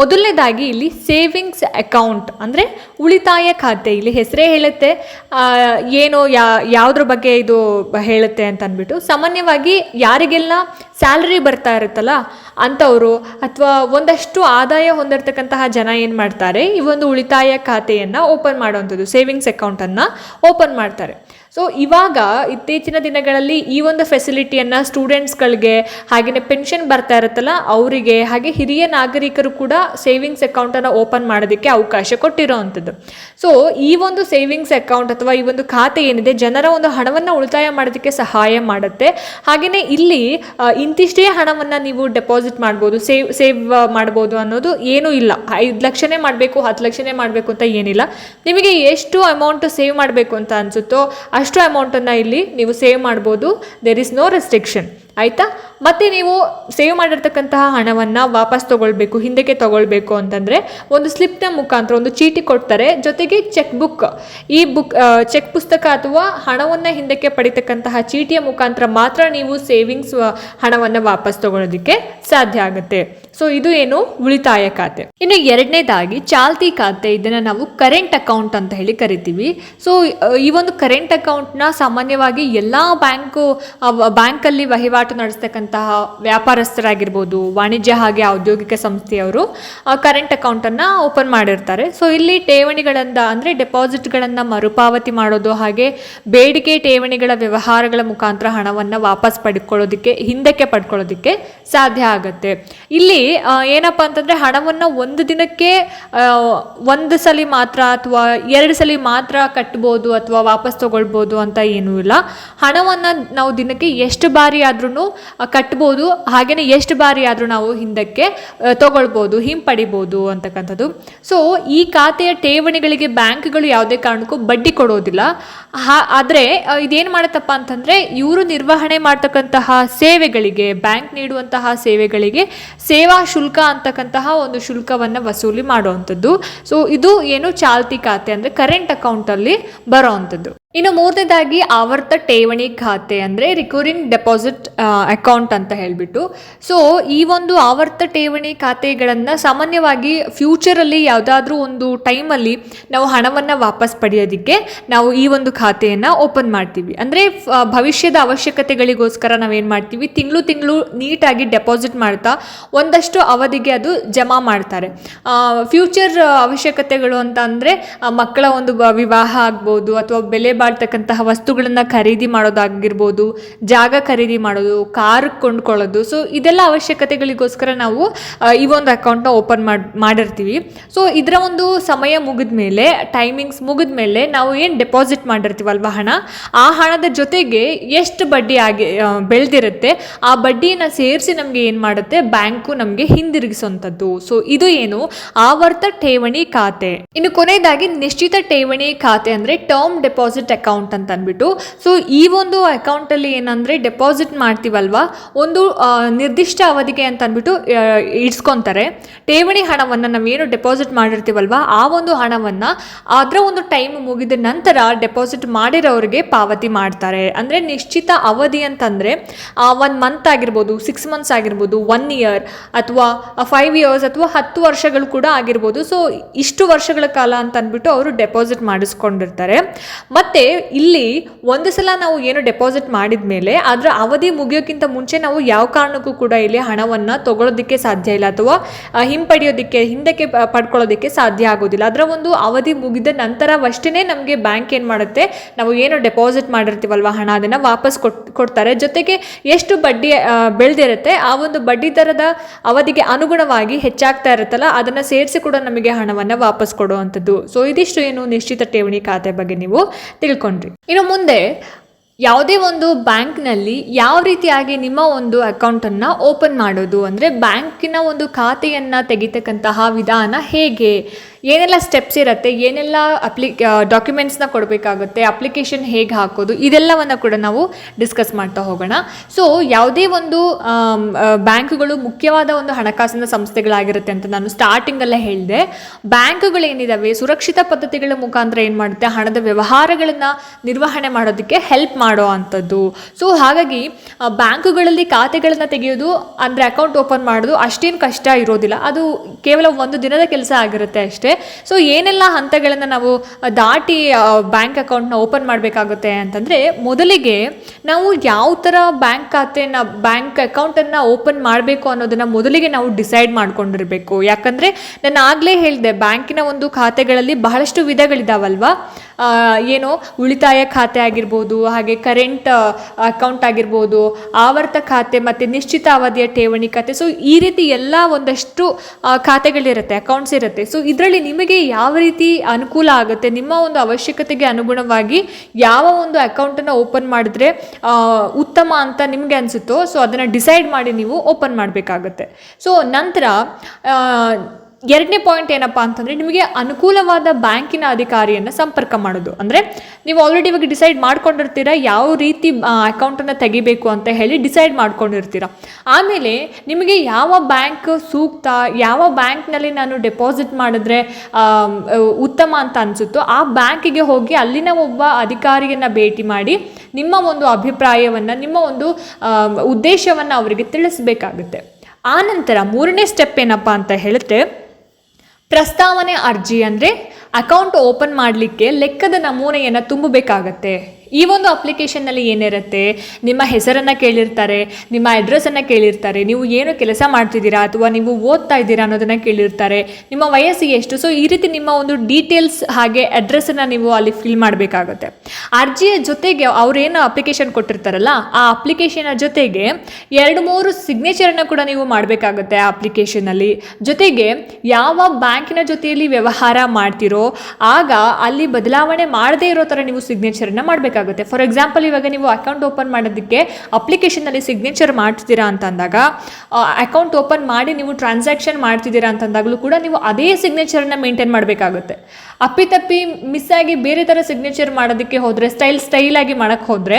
ಮೊದಲನೇದಾಗಿ ಇಲ್ಲಿ ಸೇವಿಂಗ್ಸ್ ಅಕೌಂಟ್ ಅಂದರೆ ಉಳಿತಾಯ ಖಾತೆ. ಇಲ್ಲಿ ಹೆಸರೇ ಹೇಳುತ್ತೆ. ಏನು ಯಾ, ಯಾವುದ್ರ ಬಗ್ಗೆ ಇದು ಹೇಳುತ್ತೆ ಅಂತ ಅಂದ್ಬಿಟ್ಟು ಸಾಮಾನ್ಯವಾಗಿ ಯಾರಿಗೆಲ್ಲ ಸ್ಯಾಲ್ರಿ ಬರ್ತಾ ಇರುತ್ತಲ್ಲ ಅಂಥವರು ಅಥವಾ ಒಂದಷ್ಟು ಆದಾಯ ಹೊಂದಿರತಕ್ಕಂತಹ ಜನ ಏನು ಮಾಡ್ತಾರೆ, ಈ ಒಂದು ಉಳಿತಾಯ ಖಾತೆಯನ್ನು ಓಪನ್ ಮಾಡುವಂಥದ್ದು, ಸೇವಿಂಗ್ಸ್ ಅಕೌಂಟನ್ನು ಓಪನ್ ಮಾಡ್ತಾರೆ. ಸೊ ಇವಾಗ ಇತ್ತೀಚಿನ ದಿನಗಳಲ್ಲಿ ಈ ಒಂದು ಫೆಸಿಲಿಟಿಯನ್ನು ಸ್ಟೂಡೆಂಟ್ಸ್ಗಳಿಗೆ ಹಾಗೆಯೇ ಪೆನ್ಷನ್ ಬರ್ತಾ ಇರುತ್ತಲ್ಲ, ಅವರಿಗೆ ಹಾಗೆ ಹಿರಿಯ ನಾಗರಿಕರು ಕೂಡ ಸೇವಿಂಗ್ಸ್ ಅಕೌಂಟನ್ನು ಓಪನ್ ಮಾಡೋದಕ್ಕೆ ಅವಕಾಶ ಕೊಟ್ಟಿರೋವಂಥದ್ದು. ಸೊ ಈ ಒಂದು ಸೇವಿಂಗ್ಸ್ ಅಕೌಂಟ್ ಅಥವಾ ಈ ಒಂದು ಖಾತೆ ಏನಿದೆ, ಜನರ ಒಂದು ಹಣವನ್ನು ಉಳಿತಾಯ ಮಾಡೋದಕ್ಕೆ ಸಹಾಯ ಮಾಡುತ್ತೆ. ಹಾಗೆಯೇ ಇಲ್ಲಿ ಇಂತಿಷ್ಟೇ ಹಣವನ್ನು ನೀವು ಡೆಪಾಸಿಟ್ ಮಾಡ್ಬೋದು ಸೇವ್ ಸೇವ್ ಮಾಡ್ಬೋದು ಅನ್ನೋದು ಏನೂ ಇಲ್ಲ. ಐದು ಲಕ್ಷನೇ ಮಾಡಬೇಕು, ಹತ್ತು ಲಕ್ಷನೇ ಮಾಡಬೇಕು ಅಂತ ಏನಿಲ್ಲ. ನಿಮಗೆ ಎಷ್ಟು ಅಮೌಂಟ್ ಸೇವ್ ಮಾಡಬೇಕು ಅಂತ ಅನಿಸುತ್ತೋ ಅಷ್ಟು ಅಮೌಂಟನ್ನು ಇಲ್ಲಿ ನೀವು ಸೇವ್ ಮಾಡ್ಬೋದು. ದೇರ್ ಇಸ್ ನೋ ರೆಸ್ಟ್ರಿಕ್ಷನ್ ಆಯಿತಾ? ಮತ್ತೆ ನೀವು ಸೇವ್ ಮಾಡಿರ್ತಕ್ಕಂತಹ ಹಣವನ್ನು ವಾಪಸ್ ತೊಗೊಳ್ಬೇಕು, ಹಿಂದಕ್ಕೆ ತೊಗೊಳ್ಬೇಕು ಅಂತಂದರೆ ಒಂದು ಸ್ಲಿಪ್ನ ಮುಖಾಂತರ ಒಂದು ಚೀಟಿ ಕೊಡ್ತಾರೆ. ಜೊತೆಗೆ ಚೆಕ್ ಬುಕ್ ಈ ಬುಕ್ ಚೆಕ್ ಪುಸ್ತಕ ಅಥವಾ ಹಣವನ್ನು ಹಿಂದಕ್ಕೆ ಪಡಿತಕ್ಕಂತಹ ಚೀಟಿಯ ಮುಖಾಂತರ ಮಾತ್ರ ನೀವು ಸೇವಿಂಗ್ಸ್ ಹಣವನ್ನು ವಾಪಸ್ ತೊಗೊಳೋದಕ್ಕೆ ಸಾಧ್ಯ ಆಗುತ್ತೆ. ಸೊ ಇದು ಏನು? ಉಳಿತಾಯ ಖಾತೆ. ಇನ್ನು ಎರಡನೇದಾಗಿ, ಚಾಲ್ತಿ ಖಾತೆ, ಇದನ್ನ ನಾವು ಕರೆಂಟ್ ಅಕೌಂಟ್ ಅಂತ ಹೇಳಿ ಕರಿತೀವಿ. ಸೊ ಈ ಒಂದು ಕರೆಂಟ್ ಅಕೌಂಟ್ನ ಸಾಮಾನ್ಯವಾಗಿ ಎಲ್ಲ ಬ್ಯಾಂಕು ಬ್ಯಾಂಕಲ್ಲಿ ವಹಿವಾಟು ನಡೆಸ್ತಕ್ಕಂತಹ ವ್ಯಾಪಾರಸ್ಥರಾಗಿರ್ಬೋದು, ವಾಣಿಜ್ಯ ಹಾಗೆ ಔದ್ಯೋಗಿಕ ಸಂಸ್ಥೆಯವರು ಕರೆಂಟ್ ಅಕೌಂಟನ್ನು ಓಪನ್ ಮಾಡಿರ್ತಾರೆ. ಸೊ ಇಲ್ಲಿ ಠೇವಣಿಗಳಿಂದ, ಅಂದರೆ ಡೆಪಾಸಿಟ್ಗಳನ್ನು ಮರುಪಾವತಿ ಮಾಡೋದು ಹಾಗೆ ಬೇಡಿಕೆ ಠೇವಣಿಗಳ ವ್ಯವಹಾರಗಳ ಮುಖಾಂತರ ಹಣವನ್ನು ವಾಪಸ್ ಪಡ್ಕೊಳ್ಳೋದಕ್ಕೆ, ಹಿಂದಕ್ಕೆ ಪಡ್ಕೊಳ್ಳೋದಕ್ಕೆ ಸಾಧ್ಯ ಆಗುತ್ತೆ. ಇಲ್ಲಿ ಏನಪ್ಪ ಅಂತಂದರೆ ಹಣವನ್ನು ಒಂದು ದಿನಕ್ಕೆ ಒಂದು ಸಲ ಮಾತ್ರ ಅಥವಾ ಎರಡು ಸಲ ಮಾತ್ರ ಕಟ್ಬೋದು ಅಥವಾ ವಾಪಸ್ ತಗೊಳ್ಬೋದು ಅಂತ ಏನೂ ಇಲ್ಲ. ಹಣವನ್ನು ನಾವು ದಿನಕ್ಕೆ ಎಷ್ಟು ಬಾರಿ ಆದ್ರೂ ಕಟ್ಬೋದು ಹಾಗೆಯೇ ಎಷ್ಟು ಬಾರಿ ಆದರೂ ನಾವು ಹಿಂದಕ್ಕೆ ತಗೊಳ್ಬೋದು, ಹಿಂಪಡಿಬೋದು ಅಂತಕ್ಕಂಥದ್ದು. ಸೊ ಈ ಖಾತೆಯ ಠೇವಣಿಗಳಿಗೆ ಬ್ಯಾಂಕ್ಗಳು ಯಾವುದೇ ಕಾರಣಕ್ಕೂ ಬಡ್ಡಿ ಕೊಡೋದಿಲ್ಲ. ಹಾ, ಆದರೆ ಇದೇನು ಮಾಡುತ್ತಪ್ಪ ಅಂತಂದರೆ, ಇವರು ನಿರ್ವಹಣೆ ಮಾಡ್ತಕ್ಕಂತಹ ಸೇವೆಗಳಿಗೆ, ಬ್ಯಾಂಕ್ ನೀಡುವಂತಹ ಸೇವೆಗಳಿಗೆ, ಸೇವಾ ಶುಲ್ಕ ಅಂತಕ್ಕಂತಹ ಒಂದು ಶುಲ್ಕವನ್ನು ವಸೂಲಿ ಮಾಡುವಂಥದ್ದು. ಸೊ ಇದು ಏನು ಚಾಲ್ತಿ ಖಾತೆ ಅಂದರೆ ಕರೆಂಟ್ ಅಕೌಂಟಲ್ಲಿ ಬರೋವಂಥದ್ದು. ಇನ್ನು ಮೂರನೇದಾಗಿ ಆವರ್ತ ಠೇವಣಿ ಖಾತೆ ಅಂದರೆ ರಿಕರಿಂಗ್ ಡೆಪಾಸಿಟ್ ಅಕೌಂಟ್ ಅಂತ ಹೇಳಿಬಿಟ್ಟು. ಸೊ ಈ ಒಂದು ಆವರ್ತ ಠೇವಣಿ ಖಾತೆಗಳನ್ನು ಸಾಮಾನ್ಯವಾಗಿ ಫ್ಯೂಚರಲ್ಲಿ ಯಾವುದಾದ್ರೂ ಒಂದು ಟೈಮಲ್ಲಿ ನಾವು ಹಣವನ್ನು ವಾಪಸ್ ಪಡೆಯೋದಕ್ಕೆ ನಾವು ಈ ಒಂದು ಖಾತೆಯನ್ನು ಓಪನ್ ಮಾಡ್ತೀವಿ. ಅಂದರೆ ಭವಿಷ್ಯದ ಅವಶ್ಯಕತೆಗಳಿಗೋಸ್ಕರ ನಾವೇನು ಮಾಡ್ತೀವಿ? ತಿಂಗಳು ತಿಂಗಳು ನೀಟಾಗಿ ಡೆಪಾಸಿಟ್ ಮಾಡ್ತಾ ಒಂದಷ್ಟು ಅವಧಿಗೆ ಅದು ಜಮಾ ಮಾಡ್ತಾರೆ. ಫ್ಯೂಚರ್ ಅವಶ್ಯಕತೆಗಳು ಅಂತ ಅಂದರೆ ಮಕ್ಕಳ ಒಂದು ವಿವಾಹ ಆಗ್ಬೋದು ಅಥವಾ ಬೆಲೆ ಬಾಳ್ತಕ್ಕಂತಹ ವಸ್ತುಗಳನ್ನು ಖರೀದಿ ಮಾಡೋದಾಗಿರ್ಬೋದು, ಜಾಗ ಖರೀದಿ ಮಾಡೋದು, ಕಾರ್ ಕೊಂಡ್ಕೊಳ್ಳೋದು. ಸೊ ಇದೆಲ್ಲ ಅವಶ್ಯಕತೆಗಳಿಗೋಸ್ಕರ ನಾವು ಈ ಒಂದು ಅಕೌಂಟ್ನ ಓಪನ್ ಮಾಡಿ, ಮಾಡಿರ್ತೀವಿ. ಸೊ ಇದರ ಒಂದು ಸಮಯ ಮುಗಿದ ಮೇಲೆ ಟೈಮಿಂಗ್ಸ್ ಮುಗಿದ ಮೇಲೆ ನಾವು ಏನು ಡೆಪಾಸಿಟ್ ಮಾಡಿರ್ತೀವಲ್ವ ಹಣ? ಆ ಹಣದ ಜೊತೆಗೆ ಎಷ್ಟು ಬಡ್ಡಿ ಆಗಿ ಬೆಳೆದಿರುತ್ತೆ? ಆ ಬಡ್ಡಿಯನ್ನು ಸೇರಿಸಿ ನಮಗೆ ಏನು ಮಾಡುತ್ತೆ? ಬ್ಯಾಂಕು ನಮಗೆ ಹಿಂದಿರುಗಿಸುವಂಥದ್ದು. ಸೊ ಇದು ಏನು? ಆವರ್ತ ಠೇವಣಿ ಖಾತೆ. ಇನ್ನು ಕೊನೆಯದಾಗಿ ನಿಶ್ಚಿತ ಠೇವಣಿ ಖಾತೆ ಅಂದರೆ ಟರ್ಮ್ ಡೆಪಾಸಿಟ್ ಅಕೌಂಟ್ ಅಂತ ಅಂದ್ಬಿಟ್ಟು. ಸೊ ಈ ಒಂದು ಅಕೌಂಟಲ್ಲಿ ಏನಂದರೆ ಡೆಪಾಸಿಟ್ ಮಾಡ್ತೀವಲ್ವ? ಒಂದು ನಿರ್ದಿಷ್ಟ ಅವಧಿಗೆ ಅಂತ ಅಂದ್ಬಿಟ್ಟು ಇಡ್ಸ್ಕೊತಾರೆ. ಠೇವಣಿ ಹಣವನ್ನು ನಾವೇನು ಡೆಪಾಸಿಟ್ ಮಾಡಿರ್ತೀವಲ್ವ? ಆ ಒಂದು ಹಣವನ್ನು ಅದರ ಒಂದು ಟೈಮ್ ಮುಗಿದ ನಂತರ ಡೆಪಾಸಿಟ್ ಮಾಡಿರೋರಿಗೆ ಪಾವತಿ ಮಾಡ್ತಾರೆ. ಅಂದರೆ ನಿಶ್ಚಿತ ಅವಧಿ ಅಂತಂದರೆ ಒನ್ ಮಂತ್ ಆಗಿರ್ಬೋದು ಸಿಕ್ಸ್ ಮಂತ್ಸ್ ಆಗಿರ್ಬೋದು ಒನ್ ಇಯರ್ ಅಥವಾ ಫೈವ್ ಇಯರ್ಸ್ ಅಥವಾ ಹತ್ತು ವರ್ಷಗಳು ಕೂಡ ಆಗಿರ್ಬೋದು. ಸೊ ಇಷ್ಟು ವರ್ಷಗಳ ಕಾಲ ಅಂತ ಅಂದ್ಬಿಟ್ಟು ಅವರು ಡೆಪಾಸಿಟ್ ಮಾಡಿಸ್ಕೊಂಡಿರ್ತಾರೆ. ಮತ್ತು ಇಲ್ಲಿ ಒಂದು ಸಲ ನಾವು ಏನು ಡೆಪಾಸಿಟ್ ಮಾಡಿದ ಮೇಲೆ ಅದರ ಅವಧಿ ಮುಗಿಯೋಕ್ಕಿಂತ ಮುಂಚೆ ನಾವು ಯಾವ ಕಾರಣಕ್ಕೂ ಕೂಡ ಇಲ್ಲಿ ಹಣವನ್ನು ತಗೊಳ್ಳೋದಕ್ಕೆ ಸಾಧ್ಯ ಇಲ್ಲ ಅಥವಾ ಹಿಂಪಡೆಯೋದಕ್ಕೆ, ಹಿಂದಕ್ಕೆ ಪಡ್ಕೊಳ್ಳೋದಕ್ಕೆ ಸಾಧ್ಯ ಆಗೋದಿಲ್ಲ. ಅದರ ಒಂದು ಅವಧಿ ಮುಗಿದ ನಂತರವಷ್ಟೇ ನಮಗೆ ಬ್ಯಾಂಕ್ ಏನು ಮಾಡುತ್ತೆ? ನಾವು ಏನು ಡೆಪಾಸಿಟ್ ಮಾಡಿರ್ತೀವಲ್ವ ಹಣ, ಅದನ್ನು ವಾಪಸ್ ಕೊಡ್ತಾರೆ. ಜೊತೆಗೆ ಎಷ್ಟು ಬಡ್ಡಿ ಬೆಳೆದಿರುತ್ತೆ, ಆ ಒಂದು ಬಡ್ಡಿ ದರದ ಅವಧಿಗೆ ಅನುಗುಣವಾಗಿ ಹೆಚ್ಚಾಗ್ತಾ ಇರುತ್ತಲ್ಲ, ಅದನ್ನು ಸೇರಿಸಿ ಕೂಡ ನಮಗೆ ಹಣವನ್ನು ವಾಪಸ್ ಕೊಡುವಂಥದ್ದು. ಸೊ ಇದಿಷ್ಟು ಏನು ನಿಶ್ಚಿತ ಠೇವಣಿ ಖಾತೆ ಬಗ್ಗೆ ನೀವು ತಿಳ್ಕೊಂಡ್ರಿ. ಇನ್ನು ಮುಂದೆ ಯಾವುದೇ ಒಂದು ಬ್ಯಾಂಕ್ನಲ್ಲಿ ಯಾವ ರೀತಿಯಾಗಿ ನಿಮ್ಮ ಒಂದು ಅಕೌಂಟನ್ನು ಓಪನ್ ಮಾಡೋದು? ಅಂದರೆ ಬ್ಯಾಂಕಿನ ಒಂದು ಖಾತೆಯನ್ನು ತೆಗಿತಕ್ಕಂತಹ ವಿಧಾನ ಹೇಗೆ? ಏನೆಲ್ಲ ಸ್ಟೆಪ್ಸ್ ಇರುತ್ತೆ, ಏನೆಲ್ಲ ಅಪ್ಲಿ ಡಾಕ್ಯುಮೆಂಟ್ಸ್ನ ಕೊಡಬೇಕಾಗುತ್ತೆ ಅಪ್ಲಿಕೇಶನ್ ಹೇಗೆ ಹಾಕೋದು, ಇದೆಲ್ಲವನ್ನು ಕೂಡ ನಾವು ಡಿಸ್ಕಸ್ ಮಾಡ್ತಾ ಹೋಗೋಣ. ಸೊ ಯಾವುದೇ ಒಂದು ಬ್ಯಾಂಕುಗಳು ಮುಖ್ಯವಾದ ಒಂದು ಹಣಕಾಸಿನ ಸಂಸ್ಥೆಗಳಾಗಿರುತ್ತೆ ಅಂತ ನಾನು ಸ್ಟಾರ್ಟಿಂಗಲ್ಲೇ ಹೇಳಿದೆ. ಬ್ಯಾಂಕ್ಗಳೇನಿದ್ದಾವೆ ಸುರಕ್ಷಿತ ಪದ್ಧತಿಗಳ ಮುಖಾಂತರ ಏನು ಮಾಡುತ್ತೆ, ಹಣದ ವ್ಯವಹಾರಗಳನ್ನು ನಿರ್ವಹಣೆ ಮಾಡೋದಕ್ಕೆ ಹೆಲ್ಪ್ ಮಾಡೋ ಅಂಥದ್ದು. ಸೊ ಹಾಗಾಗಿ ಬ್ಯಾಂಕುಗಳಲ್ಲಿ ಖಾತೆಗಳನ್ನು ತೆಗೆಯೋದು, ಅಂದರೆ ಅಕೌಂಟ್ ಓಪನ್ ಮಾಡೋದು ಅಷ್ಟೇನು ಕಷ್ಟ ಇರೋದಿಲ್ಲ. ಅದು ಕೇವಲ ಒಂದು ದಿನದ ಕೆಲಸ ಆಗಿರುತ್ತೆ ಅಷ್ಟೇ. ಸೊ ಏನೆಲ್ಲ ಹಂತಗಳನ್ನು ನಾವು ದಾಟಿ ಬ್ಯಾಂಕ್ ಅಕೌಂಟ್ನ ಓಪನ್ ಮಾಡಬೇಕಾಗುತ್ತೆ ಅಂತಂದರೆ, ಮೊದಲಿಗೆ ನಾವು ಯಾವ ಥರ ಬ್ಯಾಂಕ್ ಖಾತೆನ ಬ್ಯಾಂಕ್ ಅಕೌಂಟನ್ನು ಓಪನ್ ಮಾಡಬೇಕು ಅನ್ನೋದನ್ನು ಮೊದಲಿಗೆ ನಾವು ಡಿಸೈಡ್ ಮಾಡ್ಕೊಂಡಿರಬೇಕು. ಯಾಕಂದರೆ, ನಾನು ಆಗಲೇ ಹೇಳಿದೆ ಬ್ಯಾಂಕಿನ ಒಂದು ಖಾತೆಗಳಲ್ಲಿ ಬಹಳಷ್ಟು ವಿಧಗಳಿದಾವಲ್ವಾ? ಏನು ಉಳಿತಾಯ ಖಾತೆ ಆಗಿರ್ಬೋದು, ಹಾಗೆ ಕರೆಂಟ್ ಅಕೌಂಟ್ ಆಗಿರ್ಬೋದು, ಆವರ್ತ ಖಾತೆ ಮತ್ತು ನಿಶ್ಚಿತ ಅವಧಿಯ ಠೇವಣಿ ಖಾತೆ. ಸೊ ಈ ರೀತಿ ಎಲ್ಲ ಒಂದಷ್ಟು ಖಾತೆಗಳಿರುತ್ತೆ ಅಕೌಂಟ್ಸ್ ಇರುತ್ತೆ. ಸೊ ಇದರಲ್ಲಿ ನಿಮಗೆ ಯಾವ ರೀತಿ ಅನುಕೂಲ ಆಗುತ್ತೆ, ನಿಮ್ಮ ಒಂದು ಅವಶ್ಯಕತೆಗೆ ಅನುಗುಣವಾಗಿ ಯಾವ ಒಂದು ಅಕೌಂಟನ್ನು ಓಪನ್ ಮಾಡಿದ್ರೆ ಉತ್ತಮ ಅಂತ ನಿಮಗೆ ಅನಿಸುತ್ತೋ ಸೊ ಅದನ್ನು ಡಿಸೈಡ್ ಮಾಡಿ ನೀವು ಓಪನ್ ಮಾಡಬೇಕಾಗುತ್ತೆ. ಸೊ ನಂತರ ಎರಡನೇ ಪಾಯಿಂಟ್ ಏನಪ್ಪ ಅಂತಂದರೆ ನಿಮಗೆ ಅನುಕೂಲವಾದ ಬ್ಯಾಂಕಿನ ಅಧಿಕಾರಿಯನ್ನು ಸಂಪರ್ಕ ಮಾಡೋದು. ಅಂದರೆ ನೀವು ಆಲ್ರೆಡಿ ಇವಾಗ ಡಿಸೈಡ್ ಮಾಡ್ಕೊಂಡಿರ್ತೀರ, ಯಾವ ರೀತಿ ಅಕೌಂಟನ್ನು ತೆಗಿಬೇಕು ಅಂತ ಹೇಳಿ ಡಿಸೈಡ್ ಮಾಡ್ಕೊಂಡಿರ್ತೀರ. ಆಮೇಲೆ ನಿಮಗೆ ಯಾವ ಬ್ಯಾಂಕ್ ಸೂಕ್ತ, ಯಾವ ಬ್ಯಾಂಕ್ನಲ್ಲಿ ನಾನು ಡೆಪಾಸಿಟ್ ಮಾಡಿದ್ರೆ ಉತ್ತಮ ಅಂತ ಅನಿಸುತ್ತೋ, ಆ ಬ್ಯಾಂಕಿಗೆ ಹೋಗಿ ಅಲ್ಲಿನ ಒಬ್ಬ ಅಧಿಕಾರಿಯನ್ನು ಭೇಟಿ ಮಾಡಿ ನಿಮ್ಮ ಒಂದು ಅಭಿಪ್ರಾಯವನ್ನು, ನಿಮ್ಮ ಒಂದು ಉದ್ದೇಶವನ್ನು ಅವರಿಗೆ ತಿಳಿಸಬೇಕಾಗುತ್ತೆ. ಆನಂತರ ಮೂರನೇ ಸ್ಟೆಪ್ ಏನಪ್ಪ ಅಂತ ಹೇಳಿದ್ರೆ ಪ್ರಸ್ತಾವನೆ ಅರ್ಜಿ ಅಂದರೆ ಅಕೌಂಟ್ ಓಪನ್ ಮಾಡಲಿಕ್ಕೆ ಲೆಕ್ಕದ ನಮೂನೆಯನ್ನು ತುಂಬಬೇಕಾಗತ್ತೆ. ಈ ಒಂದು ಅಪ್ಲಿಕೇಶನ್ನಲ್ಲಿ ಏನಿರುತ್ತೆ? ನಿಮ್ಮ ಹೆಸರನ್ನು ಕೇಳಿರ್ತಾರೆ, ನಿಮ್ಮ ಅಡ್ರೆಸ್ಸನ್ನು ಕೇಳಿರ್ತಾರೆ, ನೀವು ಏನು ಕೆಲಸ ಮಾಡ್ತಿದ್ದೀರಾ ಅಥವಾ ನೀವು ಓದ್ತಾ ಇದ್ದೀರಾ ಅನ್ನೋದನ್ನು ಕೇಳಿರ್ತಾರೆ, ನಿಮ್ಮ ವಯಸ್ಸು ಎಷ್ಟು? ಸೊ ಈ ರೀತಿ ನಿಮ್ಮ ಒಂದು ಡೀಟೇಲ್ಸ್ ಹಾಗೆ ಅಡ್ರೆಸ್ಸನ್ನು ನೀವು ಅಲ್ಲಿ ಫಿಲ್ ಮಾಡಬೇಕಾಗುತ್ತೆ. ಅರ್ಜಿಯ ಜೊತೆಗೆ ಅವ್ರೇನು ಅಪ್ಲಿಕೇಶನ್ ಕೊಟ್ಟಿರ್ತಾರಲ್ಲ, ಆ ಅಪ್ಲಿಕೇಶನ್ ಜೊತೆಗೆ ಎರಡು ಮೂರು ಸಿಗ್ನೇಚರನ್ನು ಕೂಡ ನೀವು ಮಾಡಬೇಕಾಗುತ್ತೆ ಆ ಅಪ್ಲಿಕೇಶನಲ್ಲಿ ಜೊತೆಗೆ ಯಾವ ಬ್ಯಾಂಕಿನ ಜೊತೆಯಲ್ಲಿ ವ್ಯವಹಾರ ಮಾಡ್ತಿರೋ, ಆಗ ಅಲ್ಲಿ ಬದಲಾವಣೆ ಮಾಡದೇ ಇರೋ ಥರ ನೀವು ಸಿಗ್ನೇಚರನ್ನು ಮಾಡಬೇಕಾಗುತ್ತೆ. ಫಾರ್ ಎಕ್ಸಾಂಪಲ್ ಇವಾಗ ನೀವು ಅಕೌಂಟ್ ಓಪನ್ ಮಾಡೋದಕ್ಕೆ ಅಪ್ಲಿಕೇಶನಲ್ಲಿ ಸಿಗ್ನೇಚರ್ ಮಾಡ್ತಿದ್ದೀರಾ ಅಂತ ಅಂದಾಗ ಅಕೌಂಟ್ ಓಪನ್ ಮಾಡಿ ನೀವು ಟ್ರಾನ್ಸಾಕ್ಷನ್ ಮಾಡ್ತಿದ್ದೀರಾ ಅಂತಂದಾಗಲೂ ಕೂಡ ನೀವು ಅದೇ ಸಿಗ್ನೇಚರನ್ನ ಮೇಂಟೈನ್ ಮಾಡಬೇಕಾಗುತ್ತೆ. ಅಪ್ಪಿತಪ್ಪಿ ಮಿಸ್ ಆಗಿ ಬೇರೆ ಥರ ಸಿಗ್ನೇಚರ್ ಮಾಡೋದಕ್ಕೆ ಹೋದರೆ ಸ್ಟೈಲ್ ಸ್ಟೈಲಾಗಿ ಮಾಡೋಕ್ಕೆ ಹೋದರೆ,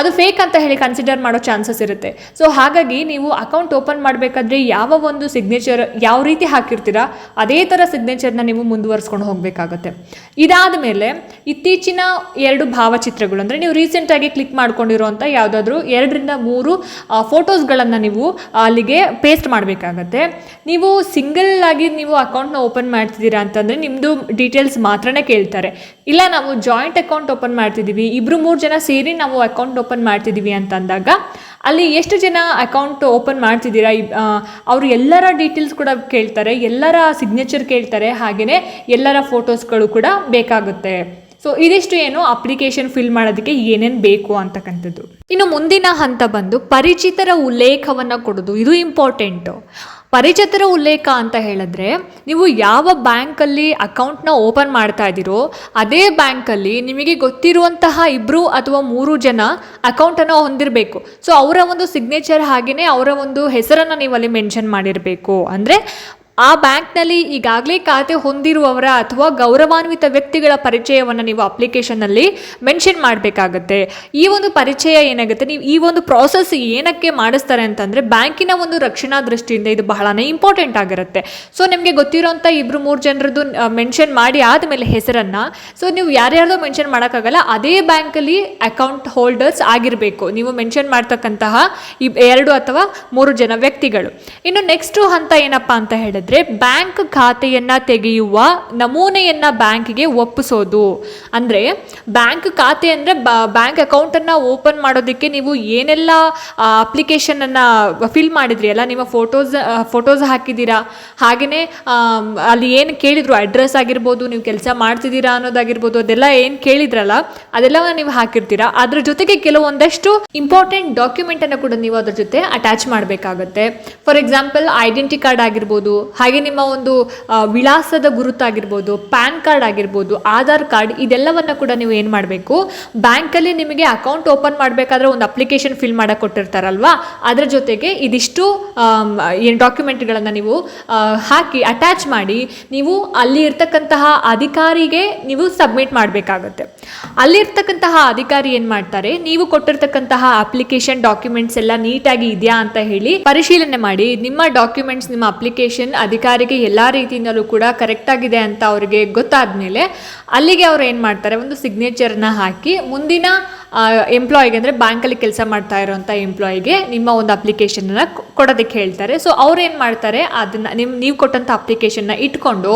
ಅದು ಫೇಕ್ ಅಂತ ಹೇಳಿ ಕನ್ಸಿಡರ್ ಮಾಡೋ ಚಾನ್ಸಸ್ ಇರುತ್ತೆ. ಸೊ ಹಾಗಾಗಿ ನೀವು ಅಕೌಂಟ್ ಓಪನ್ ಮಾಡಬೇಕಾದ್ರೆ ಯಾವ ಒಂದು ಸಿಗ್ನೇಚರ್ ಯಾವ ರೀತಿ ಹಾಕಿರ್ತೀರಾ, ಅದೇ ಥರ ಸಿಗ್ನೇಚರ್ನ ನೀವು ಮುಂದುವರಿಸ್ಕೊಂಡು ಹೋಗಬೇಕಾಗುತ್ತೆ. ಇದಾದ ಮೇಲೆ ಇತ್ತೀಚಿನ ಎರಡು ಭಾವಚಿತ್ರಗಳು ಅಂದರೆ ನೀವು ರೀಸೆಂಟಾಗಿ ಕ್ಲಿಕ್ ಮಾಡ್ಕೊಂಡಿರೋಂಥ ಯಾವುದಾದ್ರೂ ಎರಡರಿಂದ ಮೂರು ಫೋಟೋಸ್ಗಳನ್ನು ನೀವು ಅಲ್ಲಿಗೆ ಪೇಸ್ಟ್ ಮಾಡಬೇಕಾಗತ್ತೆ. ನೀವು ಸಿಂಗಲ್ ಆಗಿ ನೀವು ಅಕೌಂಟ್ನ ಓಪನ್ ಮಾಡ್ತಿದ್ದೀರಾ ಅಂತಂದರೆ ನಿಮ್ಮದು ಡೀಟೇಲ್ಸ್ ಮಾತ್ರನೇ ಕೇಳ್ತಾರೆ. ಇಲ್ಲ, ನಾವು ಜಾಯಿಂಟ್ ಅಕೌಂಟ್ ಓಪನ್ ಮಾಡ್ತಿದ್ದೀವಿ ಇಬ್ಬರು ಮೂರು ಜನ ಸೇರಿ ನಾವು ಅಕೌಂಟ್ ಓಪನ್ ಮಾಡ್ತಿದ್ದೀವಿ ಅಂತಂದಾಗ ಅಲ್ಲಿ ಎಷ್ಟು ಜನ ಅಕೌಂಟ್ ಓಪನ್ ಮಾಡ್ತಿದ್ದೀರಾ? ಅವರು ಎಲ್ಲರ ಡೀಟೇಲ್ಸ್ ಕೂಡ ಕೇಳ್ತಾರೆ, ಎಲ್ಲರ ಸಿಗ್ನೇಚರ್ ಕೇಳ್ತಾರೆ ಹಾಗೆಯೇ ಎಲ್ಲರ ಫೋಟೋಸ್ಗಳು ಕೂಡ ಬೇಕಾಗುತ್ತೆ. ಸೊ ಇದಿಷ್ಟು ಏನು ಅಪ್ಲಿಕೇಶನ್ ಫಿಲ್ ಮಾಡೋದಕ್ಕೆ ಏನೇನು ಬೇಕು ಅಂತಕ್ಕಂಥದ್ದು. ಇನ್ನು ಮುಂದಿನ ಹಂತ ಬಂದು ಪರಿಚಿತರ ಉಲ್ಲೇಖವನ್ನು ಕೊಡೋದು. ಇದು ಇಂಪಾರ್ಟೆಂಟು ಪರಿಚಿತರ ಉಲ್ಲೇಖ ಅಂತ ಹೇಳಿದ್ರೆ, ನೀವು ಯಾವ ಬ್ಯಾಂಕಲ್ಲಿ ಅಕೌಂಟ್ನ ಓಪನ್ ಮಾಡ್ತಾ ಇದ್ದೀರೋ, ಅದೇ ಬ್ಯಾಂಕಲ್ಲಿ ನಿಮಗೆ ಗೊತ್ತಿರುವಂತಹ ಇಬ್ಬರು ಅಥವಾ ಮೂರು ಜನ ಅಕೌಂಟನ್ನು ಹೊಂದಿರಬೇಕು. ಸೊ ಅವರ ಒಂದು ಸಿಗ್ನೇಚರ್ ಹಾಗೆಯೇ ಅವರ ಒಂದು ಹೆಸರನ್ನು ನೀವು ಅಲ್ಲಿ ಮೆನ್ಷನ್ ಮಾಡಿರಬೇಕು. ಅಂದರೆ ಆ ಬ್ಯಾಂಕ್ನಲ್ಲಿ ಈಗಾಗಲೇ ಖಾತೆ ಹೊಂದಿರುವವರ ಅಥವಾ ಗೌರವಾನ್ವಿತ ವ್ಯಕ್ತಿಗಳ ಪರಿಚಯವನ್ನು ನೀವು ಅಪ್ಲಿಕೇಶನ್ನಲ್ಲಿ ಮೆನ್ಷನ್ ಮಾಡಬೇಕಾಗತ್ತೆ. ಈ ಒಂದು ಪರಿಚಯ ಏನಾಗುತ್ತೆ? ನೀವು ಈ ಒಂದು ಪ್ರಾಸೆಸ್ ಏನಕ್ಕೆ ಮಾಡಿಸ್ತಾರೆ ಅಂತಂದರೆ ಬ್ಯಾಂಕಿನ ಒಂದು ರಕ್ಷಣಾ ದೃಷ್ಟಿಯಿಂದ ಇದು ಬಹಳನೇ ಇಂಪಾರ್ಟೆಂಟ್ ಆಗಿರುತ್ತೆ. ಸೊ, ನಿಮಗೆ ಗೊತ್ತಿರೋಂಥ ಇಬ್ಬರು ಮೂರು ಜನರದ್ದು ಮೆನ್ಷನ್ ಮಾಡಿ ಆದಮೇಲೆ ಹೆಸರನ್ನು. ಸೊ, ನೀವು ಯಾರ್ಯಾರ್ದೋ ಮೆನ್ಷನ್ ಮಾಡೋಕ್ಕಾಗಲ್ಲ, ಅದೇ ಬ್ಯಾಂಕಲ್ಲಿ ಅಕೌಂಟ್ ಹೋಲ್ಡರ್ಸ್ ಆಗಿರಬೇಕು. ನೀವು ಮೆನ್ಷನ್ ಮಾಡ್ತಕ್ಕಂತಹ ಎರಡು ಅಥವಾ ಮೂರು ಜನ ವ್ಯಕ್ತಿಗಳು. ಇನ್ನು ನೆಕ್ಸ್ಟ್ ಹಂತ ಏನಪ್ಪ ಅಂತ ಹೇಳಿದ್ರೆ ಬ್ಯಾಂಕ್ ಖಾತೆಯನ್ನು ತೆಗೆಯುವ ನಮೂನೆಯನ್ನ ಬ್ಯಾಂಕ್ಗೆ ಒಪ್ಪಿಸೋದು. ಅಂದ್ರೆ ಬ್ಯಾಂಕ್ ಖಾತೆ ಅಂದ್ರೆ ಬ್ಯಾಂಕ್ ಅಕೌಂಟನ್ನು ಓಪನ್ ಮಾಡೋದಕ್ಕೆ ನೀವು ಏನೆಲ್ಲ ಅಪ್ಲಿಕೇಶನ್ ಅನ್ನ ಫಿಲ್ ಮಾಡಿದ್ರಿ? ಅಲ್ಲ ನಿಮ್ಮ ಫೋಟೋಸ್ ಫೋಟೋಸ್ ಹಾಕಿದ್ದೀರಾ? ಹಾಗೆಯೇ ಅಲ್ಲಿ ಏನು ಕೇಳಿದ್ರು? ಅಡ್ರೆಸ್ ಆಗಿರ್ಬೋದು, ನೀವು ಕೆಲಸ ಮಾಡ್ತಿದ್ದೀರಾ ಅನ್ನೋದಾಗಿರ್ಬೋದು, ಅದೆಲ್ಲ ಏನು ಕೇಳಿದ್ರಲ್ಲ, ಅದೆಲ್ಲವನ್ನ ನೀವು ಹಾಕಿರ್ತೀರಾ? ಅದ್ರ ಜೊತೆಗೆ ಕೆಲವೊಂದಷ್ಟು ಇಂಪಾರ್ಟೆಂಟ್ ಡಾಕ್ಯುಮೆಂಟ್ ಅನ್ನು ಕೂಡ ನೀವು ಅದ್ರ ಜೊತೆ ಅಟ್ಯಾಚ್ ಮಾಡಬೇಕಾಗುತ್ತೆ. ಫಾರ್ ಎಕ್ಸಾಂಪಲ್, ಐಡೆಂಟಿ ಕಾರ್ಡ್ ಆಗಿರ್ಬೋದು ಹಾಗೆ ನಿಮ್ಮ ಒಂದು ವಿಳಾಸದ ಗುರುತಾಗಿರ್ಬೋದು, ಪ್ಯಾನ್ ಕಾರ್ಡ್ ಆಗಿರ್ಬೋದು, ಆಧಾರ್ ಕಾರ್ಡ್ ಇದೆಲ್ಲವನ್ನ ಕೂಡ ನೀವು ಏನು ಮಾಡಬೇಕು? ಬ್ಯಾಂಕಲ್ಲಿ ನಿಮಗೆ ಅಕೌಂಟ್ ಓಪನ್ ಮಾಡಬೇಕಾದ್ರೆ ಒಂದು ಅಪ್ಲಿಕೇಶನ್ ಫಿಲ್ ಮಾಡಕ್ಕೆ ಕೊಟ್ಟಿರ್ತಾರಲ್ವಾ? ಅದರ ಜೊತೆಗೆ ಇದಿಷ್ಟು ಏನು ಡಾಕ್ಯುಮೆಂಟ್ಗಳನ್ನು ನೀವು ಹಾಕಿ, ಅಟ್ಯಾಚ್ ಮಾಡಿ, ನೀವು ಅಲ್ಲಿ ಇರ್ತಕ್ಕಂತಹ ಅಧಿಕಾರಿಗೆ ನೀವು ಸಬ್ಮಿಟ್ ಮಾಡಬೇಕಾಗುತ್ತೆ. ಅಲ್ಲಿರ್ತಕ್ಕಂತಹ ಅಧಿಕಾರಿ ಏನು ಮಾಡ್ತಾರೆ? ನೀವು ಕೊಟ್ಟಿರ್ತಕ್ಕಂತಹ ಅಪ್ಲಿಕೇಶನ್ ಡಾಕ್ಯುಮೆಂಟ್ಸ್ ಎಲ್ಲ ನೀಟಾಗಿ ಇದೆಯಾ ಅಂತ ಹೇಳಿ ಪರಿಶೀಲನೆ ಮಾಡಿ, ನಿಮ್ಮ ಡಾಕ್ಯುಮೆಂಟ್ಸ್, ನಿಮ್ಮ ಅಪ್ಲಿಕೇಶನ್ ಅಧಿಕಾರಿಗೆ ಎಲ್ಲ ರೀತಿಯಿಂದಲೂ ಕೂಡ ಕರೆಕ್ಟ್ ಆಗಿದೆ ಅಂತ ಅವರಿಗೆ ಗೊತ್ತಾದ ಮೇಲೆ ಅಲ್ಲಿಗೆ ಅವ್ರು ಏನು ಮಾಡ್ತಾರೆ? ಒಂದು ಸಿಗ್ನೇಚರ್ನ ಹಾಕಿ ಮುಂದಿನ ಎಂಪ್ಲಾಯಿಗೆ ಅಂದರೆ ಬ್ಯಾಂಕಲ್ಲಿ ಕೆಲಸ ಮಾಡ್ತಾ ಇರೋಂಥ ಎಂಪ್ಲಾಯಿಗೆ ನಿಮ್ಮ ಒಂದು ಅಪ್ಲಿಕೇಶನ್ನ ಕೊಡೋದಕ್ಕೆ ಹೇಳ್ತಾರೆ. ಸೊ ಅವ್ರು ಏನು ಮಾಡ್ತಾರೆ? ಅದನ್ನು ನಿಮ್ಮ ನೀವು ಕೊಟ್ಟಂಥ ಅಪ್ಲಿಕೇಶನ್ನ ಇಟ್ಕೊಂಡು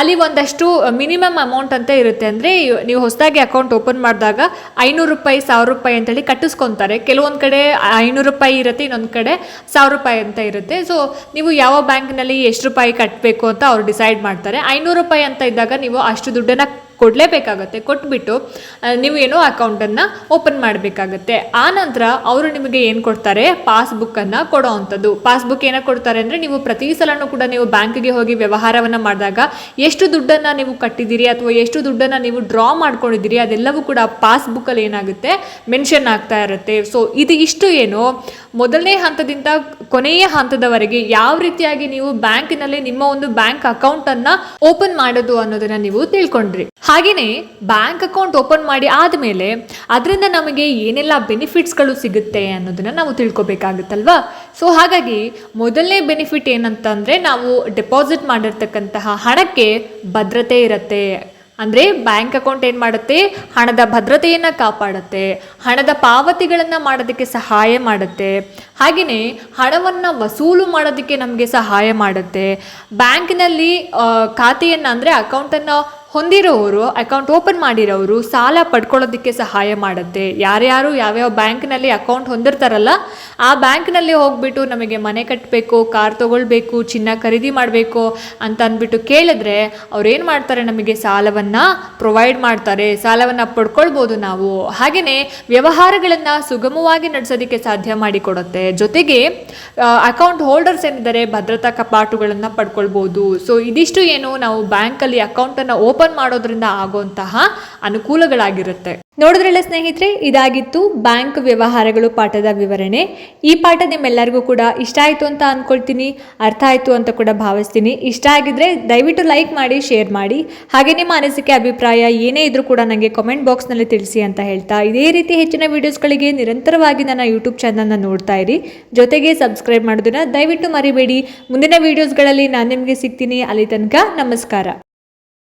ಅಲ್ಲಿ ಒಂದಷ್ಟು ಮಿನಿಮಮ್ ಅಮೌಂಟ್ ಅಂತ ಇರುತ್ತೆ. ಅಂದರೆ ನೀವು ಹೊಸದಾಗಿ ಅಕೌಂಟ್ ಓಪನ್ ಮಾಡಿದಾಗ ಐನೂರು ರೂಪಾಯಿ, ಸಾವಿರ ರೂಪಾಯಿ ಅಂತೇಳಿ ಕಟ್ಟಿಸ್ಕೊತಾರೆ. ಕೆಲವೊಂದು ಕಡೆ ಐನೂರು ರೂಪಾಯಿ ಇರುತ್ತೆ, ಇನ್ನೊಂದು ಕಡೆ ಸಾವಿರ ರೂಪಾಯಿ ಅಂತ ಇರುತ್ತೆ. ಸೊ ನೀವು ಯಾವ ಬ್ಯಾಂಕ್ನಲ್ಲಿ ಎಷ್ಟು ರೂಪಾಯಿ ಕಟ್ಟಬೇಕು ಅಂತ ಅವ್ರು ಡಿಸೈಡ್ ಮಾಡ್ತಾರೆ. ಐನೂರು ರೂಪಾಯಿ ಅಂತ ಇದ್ದಾಗ ನೀವು ಅಷ್ಟು ದುಡ್ಡನ್ನು ಕೊಡಲೇಬೇಕಾಗತ್ತೆ, ಕೊಟ್ಬಿಟ್ಟು ನೀವು ಏನೋ ಅಕೌಂಟನ್ನು ಓಪನ್ ಮಾಡಬೇಕಾಗತ್ತೆ. ಆ ನಂತರ ಅವರು ನಿಮಗೆ ಏನು ಕೊಡ್ತಾರೆ? ಪಾಸ್ಬುಕ್ಕನ್ನು ಕೊಡೋ ಅಂಥದ್ದು. ಪಾಸ್ಬುಕ್ ಏನೋ ಕೊಡ್ತಾರೆ ಅಂದರೆ ನೀವು ಪ್ರತಿ ಸಲನೂ ಕೂಡ ನೀವು ಬ್ಯಾಂಕಿಗೆ ಹೋಗಿ ವ್ಯವಹಾರವನ್ನು ಮಾಡಿದಾಗ ಎಷ್ಟು ದುಡ್ಡನ್ನು ನೀವು ಕಟ್ಟಿದ್ದೀರಿ ಅಥವಾ ಎಷ್ಟು ದುಡ್ಡನ್ನು ನೀವು ಡ್ರಾ ಮಾಡ್ಕೊಂಡಿದ್ದೀರಿ, ಅದೆಲ್ಲವೂ ಕೂಡ ಪಾಸ್ಬುಕ್ಕಲ್ಲಿ ಏನಾಗುತ್ತೆ? ಮೆನ್ಷನ್ ಆಗ್ತಾ ಇರುತ್ತೆ. ಸೊ ಇದು ಇಷ್ಟು ಏನು? ಮೊದಲನೇ ಹಂತದಿಂದ ಕೊನೆಯ ಹಂತದವರೆಗೆ ಯಾವ ರೀತಿಯಾಗಿ ನೀವು ಬ್ಯಾಂಕಿನಲ್ಲಿ ನಿಮ್ಮ ಒಂದು ಬ್ಯಾಂಕ್ ಅಕೌಂಟನ್ನು ಓಪನ್ ಮಾಡೋದು ಅನ್ನೋದನ್ನ ನೀವು ತಿಳ್ಕೊಂಡ್ರಿ. ಹಾಗೆಯೇ ಬ್ಯಾಂಕ್ ಅಕೌಂಟ್ ಓಪನ್ ಮಾಡಿ ಆದಮೇಲೆ ಅದರಿಂದ ನಮಗೆ ಏನೆಲ್ಲ ಬೆನಿಫಿಟ್ಸ್ಗಳು ಸಿಗುತ್ತೆ ಅನ್ನೋದನ್ನು ನಾವು ತಿಳ್ಕೊಬೇಕಾಗುತ್ತಲ್ವಾ? ಸೊ ಹಾಗಾಗಿ ಮೊದಲನೇ ಬೆನಿಫಿಟ್ ಏನಂತಂದರೆ ನಾವು ಡೆಪಾಸಿಟ್ ಮಾಡಿರ್ತಕ್ಕಂತಹ ಹಣಕ್ಕೆ ಭದ್ರತೆ ಇರುತ್ತೆ. ಅಂದರೆ ಬ್ಯಾಂಕ್ ಅಕೌಂಟ್ ಏನು ಮಾಡುತ್ತೆ? ಹಣದ ಭದ್ರತೆಯನ್ನು ಕಾಪಾಡುತ್ತೆ. ಹಣದ ಪಾವತಿಗಳನ್ನು ಮಾಡೋದಕ್ಕೆ ಸಹಾಯ ಮಾಡುತ್ತೆ. ಹಾಗೆಯೇ ಹಣವನ್ನು ವಸೂಲು ಮಾಡೋದಕ್ಕೆ ನಮಗೆ ಸಹಾಯ ಮಾಡುತ್ತೆ. ಬ್ಯಾಂಕ್ನಲ್ಲಿ ಖಾತೆಯನ್ನು ಅಂದರೆ ಅಕೌಂಟನ್ನು ಹೊಂದಿರೋರು ಅಕೌಂಟ್ ಓಪನ್ ಮಾಡಿರೋರು ಸಾಲ ಪಡ್ಕೊಳ್ಳೋದಕ್ಕೆ ಸಹಾಯ ಮಾಡುತ್ತೆ. ಯಾರ್ಯಾರು ಯಾವ್ಯಾವ ಬ್ಯಾಂಕ್ನಲ್ಲಿ ಅಕೌಂಟ್ ಹೊಂದಿರ್ತಾರಲ್ಲ, ಆ ಬ್ಯಾಂಕ್ನಲ್ಲಿ ಹೋಗ್ಬಿಟ್ಟು ನಮಗೆ ಮನೆ ಕಟ್ಟಬೇಕು ಕಾರ್ ತೊಗೊಳ್ಬೇಕು, ಚಿನ್ನ ಖರೀದಿ ಮಾಡಬೇಕು ಅಂತ ಅಂದ್ಬಿಟ್ಟು ಕೇಳಿದ್ರೆ ಅವ್ರು ಏನು ಮಾಡ್ತಾರೆ ನಮಗೆ? ಸಾಲವನ್ನು ಪ್ರೊವೈಡ್ ಮಾಡ್ತಾರೆ, ಸಾಲವನ್ನು ಪಡ್ಕೊಳ್ಬೋದು ನಾವು. ಹಾಗೆಯೇ ವ್ಯವಹಾರಗಳನ್ನು ಸುಗಮವಾಗಿ ನಡೆಸೋದಕ್ಕೆ ಸಾಧ್ಯ ಮಾಡಿಕೊಡುತ್ತೆ. ಜೊತೆಗೆ ಅಕೌಂಟ್ ಹೋಲ್ಡರ್ಸ್ ಏನಿದ್ದಾರೆ ಭದ್ರತಾ ಕಪಾಟುಗಳನ್ನು ಪಡ್ಕೊಳ್ಬೋದು. ಸೊ ಇದಿಷ್ಟು ಏನು ನಾವು ಬ್ಯಾಂಕಲ್ಲಿ ಅಕೌಂಟನ್ನು ಓಪನ್ ಮಾಡೋದ್ರಿಂದ ಆಗುವಂತಹ ಅನುಕೂಲಗಳಾಗಿರುತ್ತೆ. ನೋಡಿದ್ರಲ್ಲ ಸ್ನೇಹಿತರೆ, ಇದಾಗಿತ್ತು ಬ್ಯಾಂಕ್ ವ್ಯವಹಾರಗಳು ಪಾಠದ ವಿವರಣೆ. ಈ ಪಾಠ ನಿಮ್ಮೆಲ್ಲರಿಗೂ ಕೂಡ ಇಷ್ಟ ಆಯಿತು ಅಂತ ಅಂದ್ಕೊಳ್ತೀನಿ ಅರ್ಥ ಆಯಿತು ಅಂತ ಕೂಡ ಭಾವಿಸ್ತೀನಿ. ಇಷ್ಟ ಆಗಿದ್ರೆ ದಯವಿಟ್ಟು ಲೈಕ್ ಮಾಡಿ, ಶೇರ್ ಮಾಡಿ. ಹಾಗೆ ನಿಮ್ಮ ಅನಿಸಿಕೆ, ಅಭಿಪ್ರಾಯ ಏನೇ ಇದ್ರೂ ಕೂಡ ನನಗೆ ಕಾಮೆಂಟ್ ಬಾಕ್ಸ್ನಲ್ಲಿ ತಿಳಿಸಿ ಅಂತ ಹೇಳ್ತಾ ಇದೇ ರೀತಿ ಹೆಚ್ಚಿನ ವೀಡಿಯೋಸ್ಗಳಿಗೆ ನಿರಂತರವಾಗಿ ನನ್ನ ಯೂಟ್ಯೂಬ್ ಚಾನಲ್ನ ನೋಡ್ತಾ ಇರಿ. ಜೊತೆಗೆ ಸಬ್ಸ್ಕ್ರೈಬ್ ಮಾಡೋದನ್ನ ದಯವಿಟ್ಟು ಮರಿಬೇಡಿ. ಮುಂದಿನ ವೀಡಿಯೋಸ್ಗಳಲ್ಲಿ ನಾನು ನಿಮಗೆ ಸಿಗ್ತೀನಿ. ಅಲ್ಲಿ ತನಕ ನಮಸ್ಕಾರ.